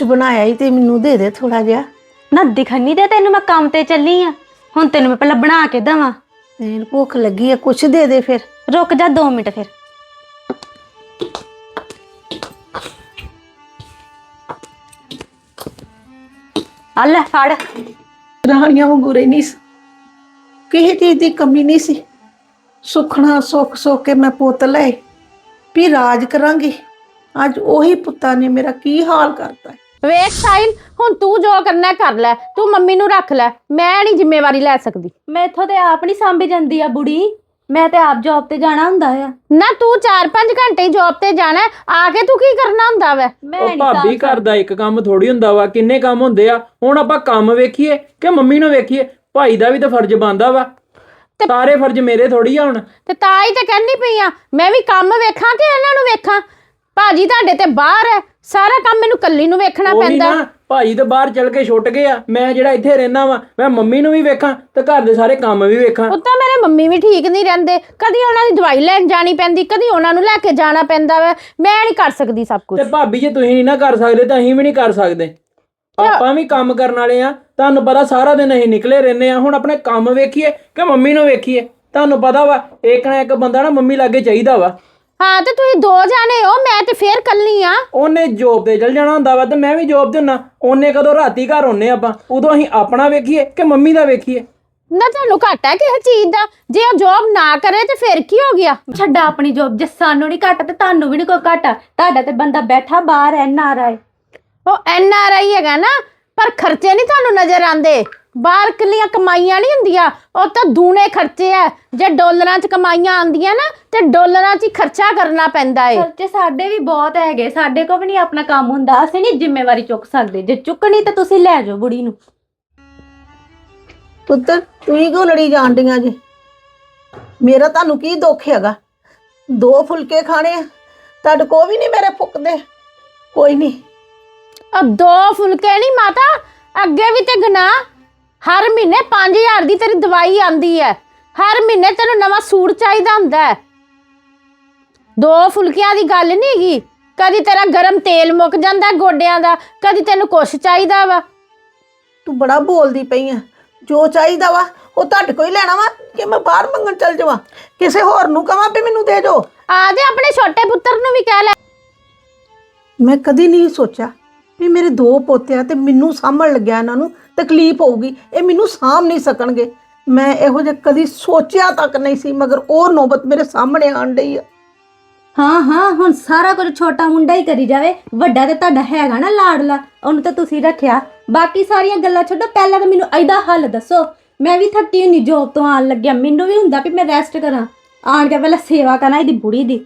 ਕੁਛ ਬਣਾਇਆ ਹੀ ਤੇ ਮੈਨੂੰ ਦੇ ਦੇ ਥੋੜਾ ਜਿਹਾ। ਨਾ ਦਿਖਣੀ ਤੇ ਤੈਨੂੰ ਮੈਂ ਕੰਮ ਤੇ ਚੱਲੀ ਆ। ਹੁਣ ਤੈਨੂੰ ਮੈਂ ਪਹਿਲਾਂ ਬਣਾ ਕੇ ਦਵਾਂ। ਮੈਨੂੰ ਭੁੱਖ ਲੱਗੀ ਹੈ ਕੁਛ ਦੇ ਦੇ ਫਿਰ। ਰੁਕ ਜਾ 2 ਮਿੰਟ ਫਿਰ। ਆ ਲੈ ਫੜ। ਰਾਣੀਆਂ ਵਾਂਗੂ ਰਹਿਣੀ ਸੀ। ਕਿਸੇ ਚੀਜ਼ ਦੀ ਕਮੀ ਨਹੀਂ ਸੀ। ਸੁਖਣਾ ਸੁੱਖ ਸੁੱਖ ਕੇ ਮੈਂ ਪੁੱਤ ਲੈ ਵੀ ਰਾਜ ਕਰਾਂਗੀ। ਅੱਜ ਉਹੀ ਪੁੱਤਾਂ ਨੇ ਮੇਰਾ ਕੀ ਹਾਲ ਕਰਤਾ ਹੈ। ਵੇਖ ਸਾਹਿਲ ਹੁਣ ਤੂੰ ਜੋ ਕਰਨਾ ਕਰ ਲੈ ਤੂੰ ਮੰਮੀ ਨੂੰ ਰੱਖ ਲੈ ਮੈਂ ਨਹੀਂ ਜ਼ਿੰਮੇਵਾਰੀ ਲੈ ਸਕਦੀ। ਮੈਂ ਇੱਥੋਂ ਤੇ ਆਪ ਨਹੀਂ ਸਾਂਭੀ ਜਾਂਦੀ ਆ ਬੁੜੀ ਮੈਂ ਤੇ ਆਪ ਜੌਬ ਤੇ ਜਾਣਾ ਹੁੰਦਾ ਆ। ਨਾ ਤੂੰ 4-5 ਘੰਟੇ ਜੌਬ ਤੇ ਜਾਣਾ ਹੈ, ਆ ਕੇ ਤੂੰ ਕੀ ਕਰਨਾ ਹੁੰਦਾ ਵੈ? ਮੈਂ ਉਹ ਨਹੀਂ ਭਾਬੀ ਘਰ ਦਾ ਇੱਕ ਕੰਮ ਥੋੜੀ ਹੁੰਦਾ ਵਾ ਕਿੰਨੇ ਕੰਮ ਹੁੰਦੇ ਆ ਹੁਣ ਆਪਾਂ ਕੰਮ ਵੇਖੀਏ ਕਿ ਮੰਮੀ ਨੂੰ ਵੇਖੀਏ ਭਾਈ ਦਾ ਵੀ ਤਾਂ ਫਰਜ਼ ਬਣਦਾ ਵਾ। ਸਾਰੇ ਫਰਜ਼ ਮੇਰੇ ਥੋੜੀ ਆ ਹੁਣ। ਤੇ ਤਾਂ ਹੀ ਤੇ ਕਹਿੰਦੀ ਪਈ ਆ ਮੈਂ ਵੀ ਕੰਮ ਵੇਖਾਂ ਕਿ ਇਹਨਾਂ ਨੂੰ ਵੇਖਾਂ। ਭਾਜੀ ਤੁਹਾਡੇ ਤੇ ਬਾਹਰ ਹੈ। ਸਾਰਾ ਕੰਮ ਮੈਨੂੰ ਕੱਲੀ ਨੂੰ ਵੇਖਣਾ ਉਹੀ ਪੈਂਦਾ। ਨਾ ਭਾਈ ਤਾਂ ਬਾਹਰ ਚਲ ਕੇ ਛੁੱਟ ਗਏ ਆ। ਮੈਂ ਜਿਹੜਾ ਇੱਥੇ ਰਹਿਣਾ ਵਾ ਮੈਂ ਮੰਮੀ ਨੂੰ ਵੀ ਵੇਖਾਂ ਤੇ ਘਰ ਦੇ ਸਾਰੇ ਕੰਮ ਵੀ ਵੇਖਾਂ। ਉਹ ਤਾਂ ਮੇਰੇ ਮੰਮੀ ਵੀ ਠੀਕ ਨਹੀਂ ਰਹਿੰਦੇ। ਕਦੀ ਉਹਨਾਂ ਦੀ ਦਵਾਈ ਲੈਣ ਜਾਣੀ ਪੈਂਦੀ ਕਦੀ ਉਹਨਾਂ ਨੂੰ ਲੈ ਕੇ ਜਾਣਾ ਪੈਂਦਾ ਵਾ। ਮੈਂ ਨਹੀਂ ਕਰ ਸਕਦੀ ਸਭ ਕੁਝ ਤੇ ਭਾਬੀ ਜੇ ਤੁਸੀਂ ਨਹੀਂ ਨਾ ਕਰ ਸਕਦੇ ਤਾਂ ਅਸੀਂ ਵੀ ਨਹੀਂ ਕਰ ਸਕਦੇ। ਆਪਾਂ ਵੀ ਕੰਮ ਕਰਨ ਵਾਲੇ ਆ। ਤੁਹਾਨੂੰ ਪਤਾ ਸਾਰਾ ਦਿਨ ਅਸੀਂ ਨਿਕਲੇ ਰਹਿੰਦੇ ਆ। ਹੁਣ ਆਪਣੇ ਕੰਮ ਵੇਖੀਏ ਕਿ ਮੰਮੀ ਨੂੰ ਵੇਖੀਏ। ਤੁਹਾਨੂੰ ਪਤਾ ਵਾ ਇੱਕ ਨਾ ਇੱਕ ਬੰਦਾ ਨਾ ਮੰਮੀ ਲਾਗੇ ਚਾਹੀਦਾ ਵਾ। ਹਾਂ ਤੇ ਤੁਸੀਂ ਦੋ ਜਾਣੇ ਹੋ ਮੈਂ ਤੇ ਫੇਰ ਕੱਲੀ ਆ। ਉਹਨੇ ਜੋਬ ਤੇ ਚਲ ਜਾਣਾ ਹੁੰਦਾ ਵਾ ਤੇ ਮੈਂ ਵੀ ਜੋਬ ਤੇ ਹੁੰਨਾ। ਉਹਨੇ ਕਦੋਂ ਰਾਤੀ ਘਰ ਹੁੰਨੇ ਆਪਾਂ? ਉਦੋਂ ਅਸੀਂ ਆਪਣਾ ਵੇਖੀਏ ਕਿ ਮੰਮੀ ਦਾ ਵੇਖੀਏ? ਨਾ ਤੁਹਾਨੂੰ ਘੱਟ ਹੈ ਕਿਸੇ ਚੀਜ਼ ਦਾ। ਜੇ ਉਹ ਜੌਬ ਨਾ ਕਰੇ ਤੇ ਫਿਰ ਕੀ ਹੋ ਗਿਆ? ਛੱਡਾ ਆਪਣੀ ਜੌਬ ਜੇ ਸਾਨੂੰ ਨਹੀਂ ਘੱਟ ਤੇ ਤੁਹਾਨੂੰ ਵੀ ਨਹੀਂ ਕੋਈ ਘੱਟ। ਤੁਹਾਡਾ ਤੇ ਬੰਦਾ ਬੈਠਾ ਬਾਹਰ ਐ ਨਾ ਰਾਏ ਉਹ ਐਨ ਆਰ ਆਈ ਹੈਗਾ ਨਾ ਪਰ ਖਰਚੇ ਨਹੀਂ ਤੁਹਾਨੂੰ ਨਜ਼ਰ ਆਉਂਦੇ? ਬਾਹਰ ਕਿੰਨੀਆਂ ਕਮਾਈਆਂ ਨਹੀਂ ਹੁੰਦੀਆਂ। ਉਹ ਤਾਂ ਦੂਨੇ ਖਰਚੇ ਆ। ਜੇ ਡਾਲਰਾਂ 'ਚ ਕਮਾਈਆਂ ਆਉਂਦੀਆਂ ਨਾ ਤੇ ਡਾਲਰਾਂ 'ਚ ਹੀ ਖਰਚਾ ਕਰਨਾ ਪੈਂਦਾ ਏ। ਖਰਚੇ ਸਾਡੇ ਵੀ ਬਹੁਤ ਹੈਗੇ। ਸਾਡੇ ਕੋਲ ਵੀ ਨਹੀਂ ਆਪਣਾ ਕੰਮ ਹੁੰਦਾ। ਅਸੀਂ ਨਹੀਂ ਜ਼ਿੰਮੇਵਾਰੀ ਚੁੱਕ ਸਕਦੇ। ਜੇ ਚੁੱਕਣੀ ਤਾਂ ਤੁਸੀਂ ਲੈ ਜਾਓ ਬੁੜੀ ਨੂੰ। ਪੁੱਤਰ ਤੁਸੀਂ ਕਿਉਂ ਲੜੀ ਜਾਣ ਡੀਆਂ ਜੀ? ਮੇਰਾ ਤੁਹਾਨੂੰ ਕੀ ਦੁੱਖ ਹੈਗਾ? ਦੋ ਫੁਲਕੇ ਖਾਣੇ ਆ। ਤੁਹਾਡੇ ਕੋ ਵੀ ਨਹੀਂ ਮੇਰੇ ਫੁੱਕਦੇ। ਕੋਈ ਨਹੀਂ। ਆ ਦੋ ਫੁਲਕੇ ਨਹੀਂ ਮਾਤਾ ਅੱਗੇ ਵੀ ਤੇ ਗਨਾ ਹਰ ਮਹੀਨੇ 5000 ਦੀ ਤੇਰੀ ਦਵਾਈ ਆਂਦੀ ਹੈ ਹਰ ਮਹੀਨੇ ਤੈਨੂੰ ਨਵਾਂ ਸੂਟ ਚਾਹੀਦਾ ਹੁੰਦਾ ਹੈ ਦੋ ਫੁਲਕਿਆਂ ਦੀ ਗੱਲ ਨਹੀਂ ਹੈਗੀ। ਕਦੀ ਤੇਰਾ ਗਰਮ ਤੇਲ ਮੁੱਕ ਜਾਂਦਾ ਗੋਡਿਆਂ ਦਾ ਕਦੀ ਤੈਨੂੰ ਕੁਛ ਚਾਹੀਦਾ ਵਾ। ਤੂੰ ਬੜਾ ਬੋਲਦੀ ਪਈ ਆ ਜੋ ਚਾਹੀਦਾ ਵਾ ਉਹ ਤੁਹਾਡੇ ਕੋਈ ਲੈਣਾ ਵਾ ਕਿ ਮੈਂ ਬਾਹਰ ਮੰਗਣ ਚੱਲ ਜਾਵਾਂ। ਕਿਸੇ ਹੋਰ ਨੂੰ ਕਵਾਂ ਵੀ ਮੈਨੂੰ ਦੇ ਜੋ ਆ ਦੇ ਆਪਣੇ ਛੋਟੇ ਪੁੱਤਰ ਨੂੰ ਵੀ ਕਹਿ ਲੈ। ਮੈਂ ਕਦੀ ਨਹੀਂ ਸੋਚਿਆ ਵੀ ਮੇਰੇ ਦੋ ਪੋਤੇ ਆ ਤੇ ਮੈਨੂੰ ਸਾਂਭਣ ਲੱਗਿਆ ਇਹਨਾਂ ਨੂੰ ਤਕਲੀਫ ਹੋਊਗੀ ਇਹ ਮੈਨੂੰ ਸਾਂਭ ਨਹੀਂ ਸਕਣਗੇ। ਮੈਂ ਇਹੋ ਜਿਹਾ ਕਦੀ ਸੋਚਿਆ ਤੱਕ ਨਹੀਂ ਸੀ ਮਗਰ ਉਹ ਨੌਬਤ ਮੇਰੇ ਸਾਹਮਣੇ ਆਣ ਡਈ ਆ। ਹਾਂ ਹਾਂ ਹੁਣ ਸਾਰਾ ਕੁਝ ਛੋਟਾ ਮੁੰਡਾ ਹੀ ਕਰੀ ਜਾਵੇ ਵੱਡਾ ਤੇ ਤੁਹਾਡਾ ਹੈਗਾ ਨਾ ਲਾਡਲਾ ਉਹਨੂੰ ਤਾਂ ਤੁਸੀਂ ਰੱਖਿਆ। ਬਾਕੀ ਸਾਰੀਆਂ ਗੱਲਾਂ ਛੱਡੋ ਪਹਿਲਾਂ ਤਾਂ ਮੈਨੂੰ ਇਹਦਾ ਹੱਲ ਦੱਸੋ। ਮੈਂ ਵੀ ਥੱਕੀ ਹੁੰਨੀ ਜੋਬ ਤੋਂ ਆਣ ਲੱਗਿਆ। ਮੈਨੂੰ ਵੀ ਹੁੰਦਾ ਵੀ ਮੈਂ ਰੈਸਟ ਕਰਾਂ। ਆਣ ਕੇ ਪਹਿਲਾਂ ਸੇਵਾ ਕਰਾਂ ਇਹਦੀ ਬੁੜੀ ਦੀ।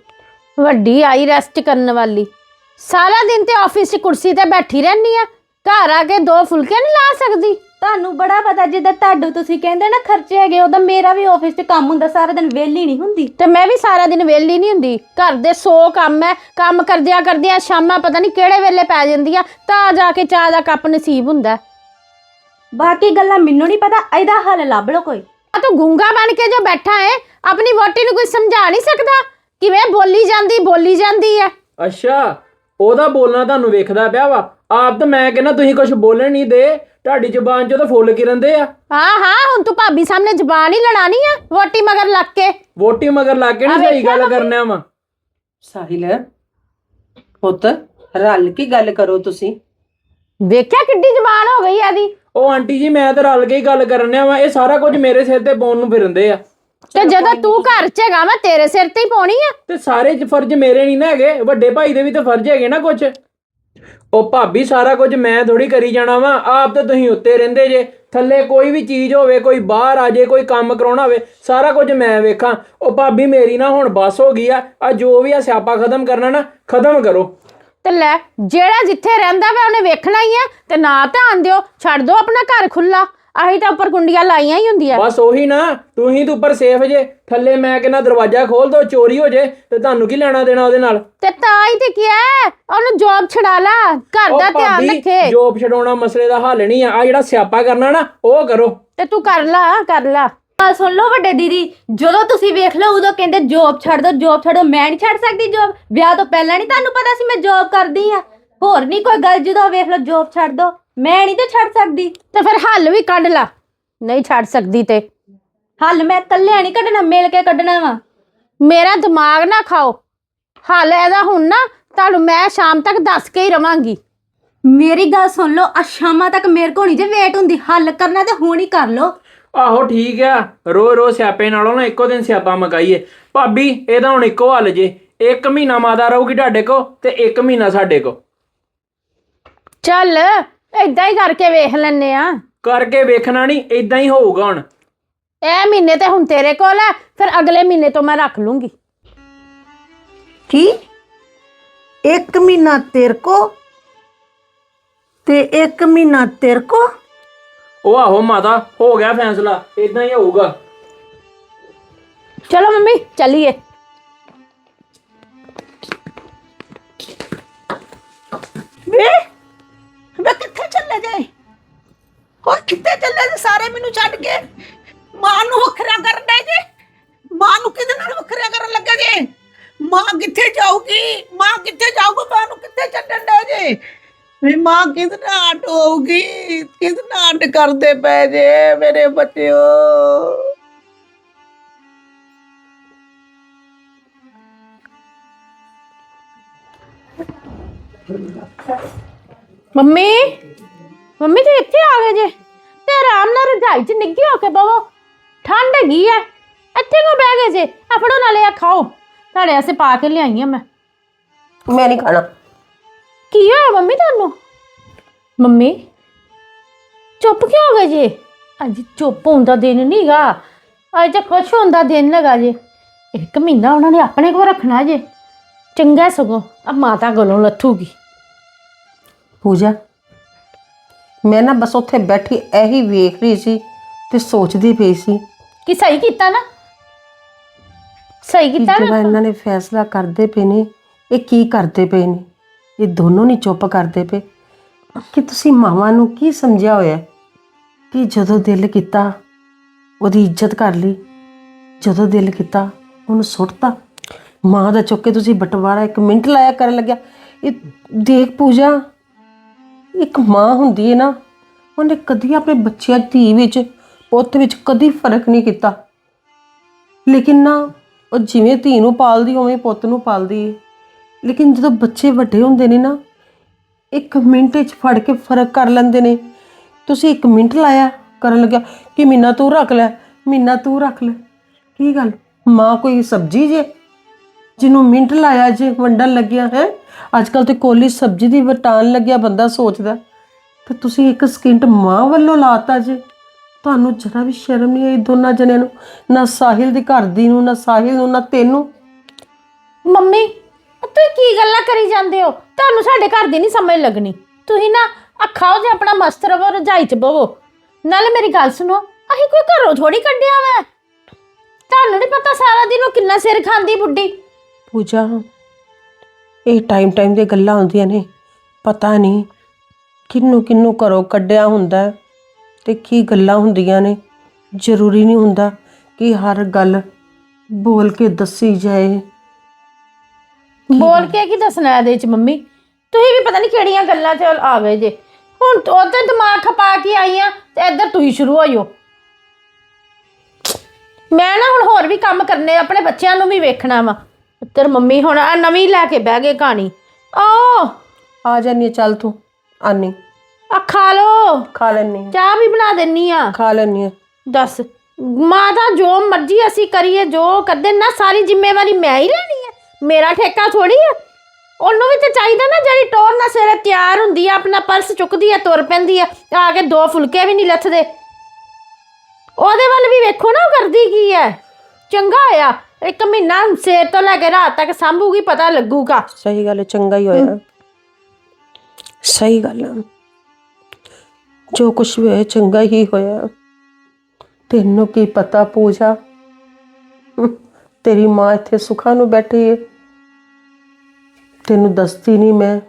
ਵੱਡੀ ਆਈ ਰੈਸਟ ਕਰਨ ਵਾਲੀ। ਸਾਰਾ ਦਿਨ ਤੇ ਆਫਿਸ 'ਚ ਕੁਰਸੀ ਤੇ ਬੈਠੀ ਰਹਿੰਦੀ ਆ। ਘਰ ਆ ਕੇ ਦੋ ਫੁਲਕੇ ਨਹੀਂ ਲਾ ਸਕਦੀ। ਤੁਹਾਨੂੰ ਬੜਾ ਪਤਾ ਜਿੱਦਾਂ ਤੁਹਾਡੇ ਤੁਸੀਂ ਕਹਿੰਦੇ ਨਾ ਖਰਚੇ ਹੈਗੇ ਉਹਦਾ ਮੇਰਾ ਵੀ ਆਫਿਸ 'ਚ ਕੰਮ ਹੁੰਦਾ ਸਾਰਾ ਦਿਨ ਵਿਹਲੀ ਨਹੀਂ ਹੁੰਦੀ। ਤੇ ਮੈਂ ਵੀ ਸਾਰਾ ਦਿਨ ਵਿਹਲੀ ਨਹੀਂ ਹੁੰਦੀ। ਘਰ ਦੇ 100 ਕੰਮ ਹੈ ਕੰਮ ਕਰਦਿਆਂ ਕਰਦਿਆਂ ਸ਼ਾਮਾਂ ਪਤਾ ਨਹੀਂ ਕਿਹੜੇ ਵੇਲੇ ਪੈ ਜਾਂਦੀਆਂ ਤਾਂ ਜਾ ਕੇ ਚਾਹ ਦਾ ਕੱਪ ਨਸੀਬ ਹੁੰਦਾ ਬਾਕੀ ਗੱਲਾਂ ਮੈਨੂੰ ਨਹੀਂ ਪਤਾ ਇਹਦਾ ਹੱਲ ਲੱਭ ਲਓ ਕੋਈ। ਆ ਤੂੰ ਗੁੰਗਾ ਬਣ ਕੇ ਜੋ ਬੈਠਾ ਹੈ ਆਪਣੀ ਵੋਟੀ ਨੂੰ ਕੋਈ ਸਮਝਾ ਨਹੀਂ ਸਕਦਾ? ਕਿਵੇਂ ਬੋਲੀ ਜਾਂਦੀ ਬੋਲੀ ਜਾਂਦੀ ਹੈ ਅੱਛਾ ਉਹਦਾ ਬੋਲਣਾ ਤੁਹਾਨੂੰ ਵੇਖਦਾ ਪਿਆ ਵਾ। ਆਪ ਤਾਂ ਮੈਂ ਕਹਿੰਦਾ ਤੁਸੀਂ ਕੁਝ ਬੋਲਣ ਨਹੀਂ ਦੇ। ਤੁਹਾਡੀ ਜ਼ੁਬਾਨ 'ਚੋਂ ਤਾਂ ਫੁੱਲ ਕਿਰੰਦੇ ਆ। ਹਾਂ ਹਾਂ ਹੁਣ ਤੂੰ ਭਾਬੀ ਸਾਹਮਣੇ ਜ਼ਬਾਨ ਹੀ ਲੜਾਣੀ ਆ ਵੋਟੀ ਮਗਰ ਲੱਗ ਕੇ। ਵੋਟੀ ਮਗਰ ਲਾ ਕੇ ਨਹੀਂ ਸਹੀ ਗੱਲ ਕਰਨਾ ਵਾ। ਸਾਹਿਲ ਪੁੱਤ ਰਲ ਕੇ ਗੱਲ ਕਰੋ ਤੁਸੀਂ। ਵੇਖਿਆ ਕਿੱਡੀ ਜ਼ਬਾਨ ਹੋ ਗਈ ਆਦੀ ਉਹ ਆਂਟੀ ਜੀ ਮੈਂ ਤਾਂ ਰਲ ਕੇ ਹੀ ਗੱਲ ਕਰਨਿਆ ਵਾ। ਇਹ ਸਾਰਾ ਕੁਝ ਮੇਰੇ ਸਿਰ ਤੇ ਪਾਉਣ ਨੂੰ ਫਿਰੰਦੇ ਆ। ਤੇ ਜਦੋਂ ਤੂੰ ਘਰ 'ਚ ਹੈਗਾ ਮੈਂ ਤੇਰੇ ਸਿਰ ਤੇ ਹੀ ਪਾਉਣੀ ਆ। ਤੇ ਸਾਰੇ ਜ- ਫਰਜ਼ ਮੇਰੇ ਨਹੀਂ ਨਾ ਹੈਗੇ ਵੱਡੇ ਭਾਈ ਦੇ ਵੀ ਤਾਂ ਫਰਜ਼ ਹੈਗੇ ਨਾ ਕੁਝ ਉਹ ਭਾਬੀ ਸਾਰਾ ਕੁਝ ਮੈਂ ਥੋੜੀ ਕਰੀ ਜਾਣਾ ਵਾ ਆਪ ਤਾਂ ਤੁਸੀਂ ਉੱਤੇ ਰਹਿੰਦੇ ਜੇ। ਥੱਲੇ ਕੋਈ ਵੀ ਚੀਜ਼ ਹੋਵੇ ਕੋਈ ਬਾਹਰ ਆ ਜੇ ਕੋਈ ਕੰਮ ਕਰਾਉਣਾ ਹੋਵੇ ਸਾਰਾ ਕੁਝ ਮੈਂ ਵੇਖਾਂ। ਉਹ ਭਾਬੀ ਮੇਰੀ ਨਾ ਹੁਣ ਬਸ ਹੋ ਗਈ ਆ ਆ ਜੋ ਵੀ ਆ ਸਿਆਪਾ ਖਤਮ ਕਰਨਾ ਨਾ ਖਤਮ ਕਰੋ। ਤੇ ਲੈ ਜਿਹੜਾ ਜਿੱਥੇ ਰਹਿੰਦਾ ਵਾ ਉਹਨੇ ਵੇਖਣਾ ਹੀ ਆ ਤੇ ਨਾ ਧਿਆਨ ਦਿਓ ਛੱਡ ਦਿਓ ਆਪਣਾ ਘਰ ਖੁੱਲਾ ਆਹੀ ਤਾਂ ਉੱਪਰ ਕੁੰਡੀਆਂ ਲਾਈਆਂ ਹੀ ਹੁੰਦੀਆਂ ਬਸ ਉਹੀ ਨਾ ਤੁਸੀਂ ਤਾਂ ਉੱਪਰ ਸੇਫ ਜੇ ਥੱਲੇ ਮੈਂ ਕਹਿੰਦਾ ਦਰਵਾਜ਼ਾ ਖੋਲ ਦੋ ਚੋਰੀ ਹੋ ਜੇ ਤੇ ਤੁਹਾਨੂੰ ਕੀ ਲੈਣਾ ਦੇਣਾ ਉਹਦੇ ਨਾਲ? ਤੇ ਤਾਂ ਹੀ ਤੇ ਕਿਹਾ ਹੈ, ਉਹਨੂੰ ਜੋਬ ਛਡਾ ਲਾ ਘਰ ਦਾ ਧਿਆਨ ਰੱਖੇ। ਜੋਬ ਛਡਾਉਣਾ ਮਸਲੇ ਦਾ ਹੱਲ ਨਹੀਂ ਆ ਆ ਜਿਹੜਾ ਸਿਆਪਾ ਕਰਨਾ ਨਾ ਉਹ ਕਰੋ। ਤੇ ਤੂੰ ਕਰ ਲਾ ਕਰ ਲਾ। ਆ ਸੁਣ ਲਓ ਵੱਡੇ ਦੀਦੀ ਜਦੋਂ ਤੁਸੀਂ ਵੇਖ ਲਓ ਉਦੋਂ ਕਹਿੰਦੇ ਜੋਬ ਛੱਡ ਦੋ ਜੋਬ ਛੱਡੋ ਮੈਂ ਨਹੀਂ ਛੱਡ ਸਕਦੀ ਜੋਬ ਵਿਆਹ ਤੋਂ ਪਹਿਲਾਂ ਨਹੀਂ ਤੁਹਾਨੂੰ ਪਤਾ ਸੀ ਮੈਂ ਜੋਬ ਕਰਦੀ ਆ? ਹੋਰ ਨਹੀਂ ਕੋਈ ਗੱਲ ਜਦੋਂ ਵੇਖ ਲਓ ਜੋਬ ਛੱਡ ਦੋ। ਮੈਂ ਨਹੀਂ ਤੇ ਛੱਡ ਸਕਦੀ। ਤੇ ਫਿਰ ਹੱਲ ਵੀ ਕੱਢ ਲਾ। ਨਹੀਂ ਛੱਡ ਸਕਦੀ ਤੇ। ਹੱਲ ਮੈਂ ਇਕੱਲੇ ਨਹੀਂ ਕੱਢਣਾ ਮਿਲ ਕੇ ਕੱਢਣਾ ਵਾ। ਮੇਰਾ ਦਿਮਾਗ ਨਾ ਖਾਓ। ਹੱਲ ਇਹਦਾ ਹੁਣ ਨਾ ਤੁਹਾਨੂੰ ਮੈਂ ਸ਼ਾਮ ਤੱਕ ਦੱਸ ਕੇ ਹੀ ਰਵਾਂਗੀ। ਮੇਰੀ ਗੱਲ ਸੁਣ ਲਓ ਆ ਸ਼ਾਮਾਂ ਤੱਕ ਮੇਰੇ ਕੋਲ ਨਹੀਂ ਜੇ ਵੇਟ ਹੁੰਦੀ। ਹੱਲ ਕਰਨਾ ਤੇ ਹੁਣ ਹੀ ਕਰ ਲਓ। ਆਹੋ ਠੀਕ ਆ ਰੋ ਰੋ ਸਿਆਪੇ ਨਾਲੋਂ ਨਾ ਇੱਕੋ ਦਿਨ ਸਿਆਪਾ ਮਕਾਈਏ ਭਾਬੀ ਇਹਦਾ ਹੁਣ ਇੱਕੋ ਹੱਲ ਜੇ। ਇੱਕ ਮਹੀਨਾ ਮਾਦਾ ਰਹੂਗੀ ਤੁਹਾਡੇ ਕੋ ਤੇ ਇੱਕ ਮਹੀਨਾ ਸਾਡੇ ਕੋ ਚੱਲ ਏਦਾਂ ਹੀ ਕਰਕੇ ਵੇਖ ਲੈਨੇ ਆ। ਕਰਕੇ ਵੇਖਣਾ ਨਹੀਂ ਇਦਾਂ ਹੀ ਹੋਊਗਾ ਹੁਣ। ਇਹ ਮਹੀਨੇ ਤੇ ਹੁਣ ਤੇਰੇ ਕੋਲ ਹੈ ਫਿਰ ਅਗਲੇ ਮਹੀਨੇ ਤੋਂ ਮੈਂ ਰੱਖ ਲੂੰਗੀ। ਕੀ? ਇੱਕ ਮਹੀਨਾ ਤੇਰੇ ਕੋ ਤੇ ਇੱਕ ਮਹੀਨਾ ਤੇਰੇ ਕੋ? ਉਹ ਆਹੋ ਮਾਤਾ ਹੋ ਗਿਆ ਫੈਸਲਾ ਇਦਾਂ ਹੀ ਹੋਊਗਾ। ਚਲੋ ਮੰਮੀ ਚੱਲੀਏ। ਵੇ ਵੇ ਕਿੱਥੇ ਚੱਲੇ ਗਏ? ਹੋਰ ਕਿੱਥੇ ਚੱਲੇ ਜੇ ਸਾਰੇ ਮੈਨੂੰ ਛੱਡ ਕੇ? ਮਾਂ ਨੂੰ ਵੱਖਰਾ ਕਰਨ ਦੇ ਜੇ? ਮਾਂ ਨੂੰ ਕਿਹਦੇ ਨਾਲ ਵੱਖਰਾ ਕਰਨ ਲੱਗੇ ਜੇ? ਮਾਂ ਕਿੱਥੇ ਜਾਊਗੀ? ਮਾਂ ਕਿੱਥੇ ਜਾਊਗੀ? ਮਾਂ ਨੂੰ ਕਿੱਥੇ ਛੱਡਣ ਦੇ ਜੇ? ਵੀ ਮਾਂ ਕਿਹਦੇ ਨਾਲ ਅੱਡ ਹੋਊਗੀ? ਕਿਹਦੇ ਨਾਲ ਅੱਡ ਕਰਦੇ ਪਏ ਜੇ ਮੇਰੇ ਬੱਚਿਓ? ਮੰਮੀ ਮੰਮੀ ਤੇ ਇੱਥੇ ਆ ਗਏ ਜੇ। ਤੇ ਆਰਾਮ ਨਾਲ ਰਜਾਈ 'ਚ ਨਿੱਘੇ ਹੋ ਕੇ ਬਵੋ। ਠੰਡ ਹੈਗੀ ਐ। ਇੱਥੇ ਕਿਉਂ ਬਹਿ ਗਏ ਜੇ? ਆ ਫੜੋ ਨਾਲੇ ਆ ਖਾਓ। ਤੁਹਾਡੇ ਵਾਸਤੇ ਪਾ ਕੇ ਲਿਆਈ ਆ ਮੈਂ। ਮੈਂ ਨਹੀਂ ਖਾਣਾ। ਕੀ ਹੋਇਆ ਮੰਮੀ ਤੁਹਾਨੂੰ? ਮੰਮੀ ਚੁੱਪ ਕਿਉਂ ਹੋ ਗਏ ਜੇ? ਅੱਜ ਚੁੱਪ ਹੋਣ ਦਾ ਦਿਨ ਨਹੀਂਗਾ ਅੱਜ ਤਾਂ ਖੁਸ਼ ਹੋਣ ਦਾ ਦਿਨ ਹੈਗਾ ਜੇ। ਇੱਕ ਮਹੀਨਾ ਉਹਨਾਂ ਨੇ ਆਪਣੇ ਕੋਲ ਰੱਖਣਾ ਜੇ। ਚੰਗਾ ਸਗੋਂ। ਆ ਮਾਤਾ ਕੋਲੋਂ ਲੱਥੂਗੀ। ਪੂਜਾ ਮੈਂ ਨਾ ਬਸ ਉੱਥੇ ਬੈਠੀ ਇਹੀ ਵੇਖ ਰਹੀ ਸੀ ਤੇ ਸੋਚਦੀ ਪਈ ਸੀ ਕੀ ਸਹੀ ਕੀਤਾ ਨਾ? ਸਹੀ ਕਿ ਕੀਤਾ ਜਿਹੜਾ ਨਾ ਇਹਨਾਂ ਨੇ ਫੈਸਲਾ ਕਰਦੇ ਪਏ ਨੇ ਇਹ ਕੀ ਕਰਦੇ ਪਏ ਨੇ? ਇਹ ਦੋਨੋਂ ਨਹੀਂ ਚੁੱਪ ਕਰਦੇ ਪਏ। ਕਿ ਤੁਸੀਂ ਮਾਵਾਂ ਨੂੰ ਕੀ ਸਮਝਿਆ ਹੋਇਆ? ਹੈ? ਕਿ ਜਦੋਂ ਦਿਲ ਕੀਤਾ ਉਹਦੀ ਇੱਜ਼ਤ ਕਰ ਲਈ। ਜਦੋਂ ਦਿਲ ਕੀਤਾ ਉਹਨੂੰ ਸੁੱਟਤਾ। ਮਾਂ ਦਾ ਚੁੱਕ ਕੇ ਤੁਸੀਂ ਬਟਵਾਰਾ ਇੱਕ ਮਿੰਟ ਲਾਇਆ ਕਰਨ ਲੱਗਿਆ। ਇਹ ਦੇਖ ਪੂਜਾ ਇੱਕ ਮਾਂ ਹੁੰਦੀ ਹੈ ਨਾ, ਉਹਨੇ ਕਦੀ ਆਪਣੇ ਬੱਚਿਆਂ ਧੀ ਵਿੱਚ, ਪੁੱਤ ਵਿੱਚ ਕਦੀ ਫ਼ਰਕ ਨਹੀਂ ਕੀਤਾ। ਲੇਕਿਨ ਨਾ, ਉਹ ਜਿਵੇਂ ਧੀ ਨੂੰ ਪਾਲਦੀ, ਉਵੇਂ ਪੁੱਤ ਨੂੰ ਪਾਲਦੀ ਹੈ ਲੇਕਿਨ ਜਦੋਂ ਬੱਚੇ ਵੱਡੇ ਹੁੰਦੇ ਨੇ ਨਾ, ਇੱਕ ਮਿੰਟ 'ਚ ਫੜ ਕੇ ਫ਼ਰਕ ਕਰ ਲੈਂਦੇ ਨੇ। ਤੁਸੀਂ ਇੱਕ ਮਿੰਟ ਲਾਇਆ ਕਰਨ ਲੱਗਿਆ ਕਿ ਮੀਨਾ ਤੂੰ ਰੱਖ ਲੈ ਮੀਨਾ ਤੂੰ ਰੱਖ ਲੈ। ਕੀ ਗੱਲ? ਮਾਂ ਕੋਈ ਸਬਜੀ ਜੇ? ਜਿਹਨੂੰ ਮਿੰਟ ਲਾਇਆ ਜੇ, ਵੰਡਣ ਲੱਗਿਆ, ਹੈ? ਅੱਜ ਕੱਲ ਤੇ ਕੋਲੀ ਸਬਜੀ ਦੀ ਵਟਾਣ ਲੱਗਿਆ ਬੰਦਾ ਸੋਚਦਾ। ਤੇ ਤੁਸੀਂ ਇੱਕ ਸਕਿੰਟ ਮਾਂ ਵੱਲੋਂ ਲਾਤਾ ਜੇ। ਤੁਹਾਨੂੰ ਜਰਾ ਵੀ ਸ਼ਰਮ ਨਹੀਂ ਆਈ ਦੋਨਾਂ ਜਣਿਆਂ ਨੂੰ? ਨਾ ਸਾਹਿਲ ਦੀ ਘਰ ਦੀ ਨੂੰ, ਨਾ ਸਾਹਿਲ ਨੂੰ, ਨਾ ਤੈਨੂੰ? ਮੰਮੀ, ਤੁਸੀਂ ਕੀ ਗੱਲਾਂ ਕਰੀ ਜਾਂਦੇ ਹੋ? ਤੁਹਾਨੂੰ ਸਾਡੇ ਘਰ ਦੀ ਨਹੀਂ ਸਮਝ ਲੱਗਣੀ। ਤੁਸੀਂ ਨਾ ਆ ਖਾਓ ਜੇ ਆਪਣਾ ਮਸਤ ਰਵੋ ਰਜਾਈ 'ਚ ਬਵੋ ਨਾਲੇ ਮੇਰੀ ਗੱਲ ਸੁਣੋ, ਅਸੀਂ ਕੋਈ ਘਰੋਂ ਥੋੜੀ ਕੱਢਿਆ ਵਾ? ਤੁਹਾਨੂੰ ਨਹੀਂ ਪਤਾ ਸਾਰਾ ਦਿਨ ਉਹ ਕਿੰਨਾ ਸਿਰ ਖਾਂਦੀ ਬੁੱਢੀ। ਪੂਜਾ। ਇਹ ਟਾਈਮ ਟਾਈਮ ਦੇ ਗੱਲਾਂ ਹੁੰਦੀਆਂ ਨੇ। ਪਤਾ ਨਹੀਂ ਕਿੰਨੂੰ ਕਿੰਨੂੰ ਘਰੋਂ ਕੱਢਿਆ ਹੁੰਦਾ ਤੇ ਕੀ ਗੱਲਾਂ ਹੁੰਦੀਆਂ ਨੇ। ਜ਼ਰੂਰੀ ਨਹੀਂ ਹੁੰਦਾ ਕਿ ਹਰ ਗੱਲ ਬੋਲ ਕੇ ਦੱਸੀ ਜਾਏ। ਬੋਲ ਕੇ ਕੀ ਦੱਸਣਾ ਇਹਦੇ 'ਚ ਮੰਮੀ? ਤੁਸੀਂ ਵੀ ਪਤਾ ਨਹੀਂ ਕਿਹੜੀਆਂ ਗੱਲਾਂ 'ਚ ਆ ਗਏ ਜੇ। ਹੁਣ ਉਹਦੇ ਦਿਮਾਗ ਖਪਾ ਕੇ ਆਈਆਂ ਤੇ ਇੱਧਰ ਤੁਸੀਂ ਸ਼ੁਰੂ ਹੋਇਓ ਮੈਂ ਨਾ ਹੁਣ ਹੋਰ ਵੀ ਕੰਮ ਕਰਨੇ ਆਪਣੇ ਬੱਚਿਆਂ ਨੂੰ ਵੀ ਵੇਖਣਾ ਵਾ। ਤੇਰ ਮੰਮੀ ਹੁਣ ਆ ਨਵੀਂ ਲੈ ਕੇ ਬਹਿ ਗਏ ਕਹਾਣੀ। ਓ! ਆ ਜਾਨੀ ਚੱਲ ਤੂੰ ਆਨੀ। ਆ ਖਾ ਲੋ ਖਾ ਲੈਣੀ ਚਾਹ ਵੀ ਬਣਾ ਦੇਣੀ ਆ। ਖਾ ਲੈਣੀ ਦੱਸ ਮਾਂ ਦਾ ਜੋ ਮਰਜ਼ੀ ਅਸੀਂ ਕਰੀਏ ਜੋ ਕਰਦੇ ਨਾ ਸਾਰੀ ਜ਼ਿੰਮੇਵਾਰੀ ਮੈਂ ਹੀ ਲੈਣੀ ਹੈ ਮੇਰਾ ਠੇਕਾ ਥੋੜੀ ਹੈ ਉਹਨੂੰ ਵੀ ਤੇ ਚਾਹੀਦਾ ਨਾ ਜਿਹੜੀ ਟੋਰ ਨਾਲ ਸਵੇਰੇ ਤਿਆਰ ਹੁੰਦੀ ਆ ਆਪਣਾ ਪਰਸ ਚੁੱਕਦੀ ਆ ਤੁਰ ਪੈਂਦੀ ਆ ਆ ਕੇ ਦੋ ਫੁਲਕੇ ਵੀ ਨਹੀਂ ਲੱਥਦੇ। ਉਹਦੇ ਵੱਲ ਵੀ ਵੇਖੋ ਨਾ ਉਹ ਕਰਦੀ ਕੀ ਹੈ ਚੰਗਾ ਹੋਇਆ। ਇੱਕ ਮਹੀਨਾ ਸਵੇਰ ਤੋਂ ਲੈ ਕੇ ਰਾਤ ਤੱਕ ਸੰਭੂਗੀ ਪਤਾ ਲੱਗੂਗਾ। ਸਹੀ ਗੱਲ ਹੈ ਚੰਗਾ ਹੀ ਹੋਇਆ। ਸਹੀ ਗੱਲ ਹੈ ਜੋ ਕੁਛ ਵੀ ਹੋਇਆ ਚੰਗਾ ਹੀ ਹੋਇਆ। ਤੈਨੂੰ ਕੀ ਪਤਾ ਪੂਜਾ? ਹਮ, ਤੇਰੀ ਮਾਂ ਇੱਥੇ ਸੁੱਖਾਂ ਨੂੰ ਬੈਠੀ ਹੈ ਤੈਨੂੰ ਦੱਸਦੀ ਨਹੀਂ ਮੈਂ।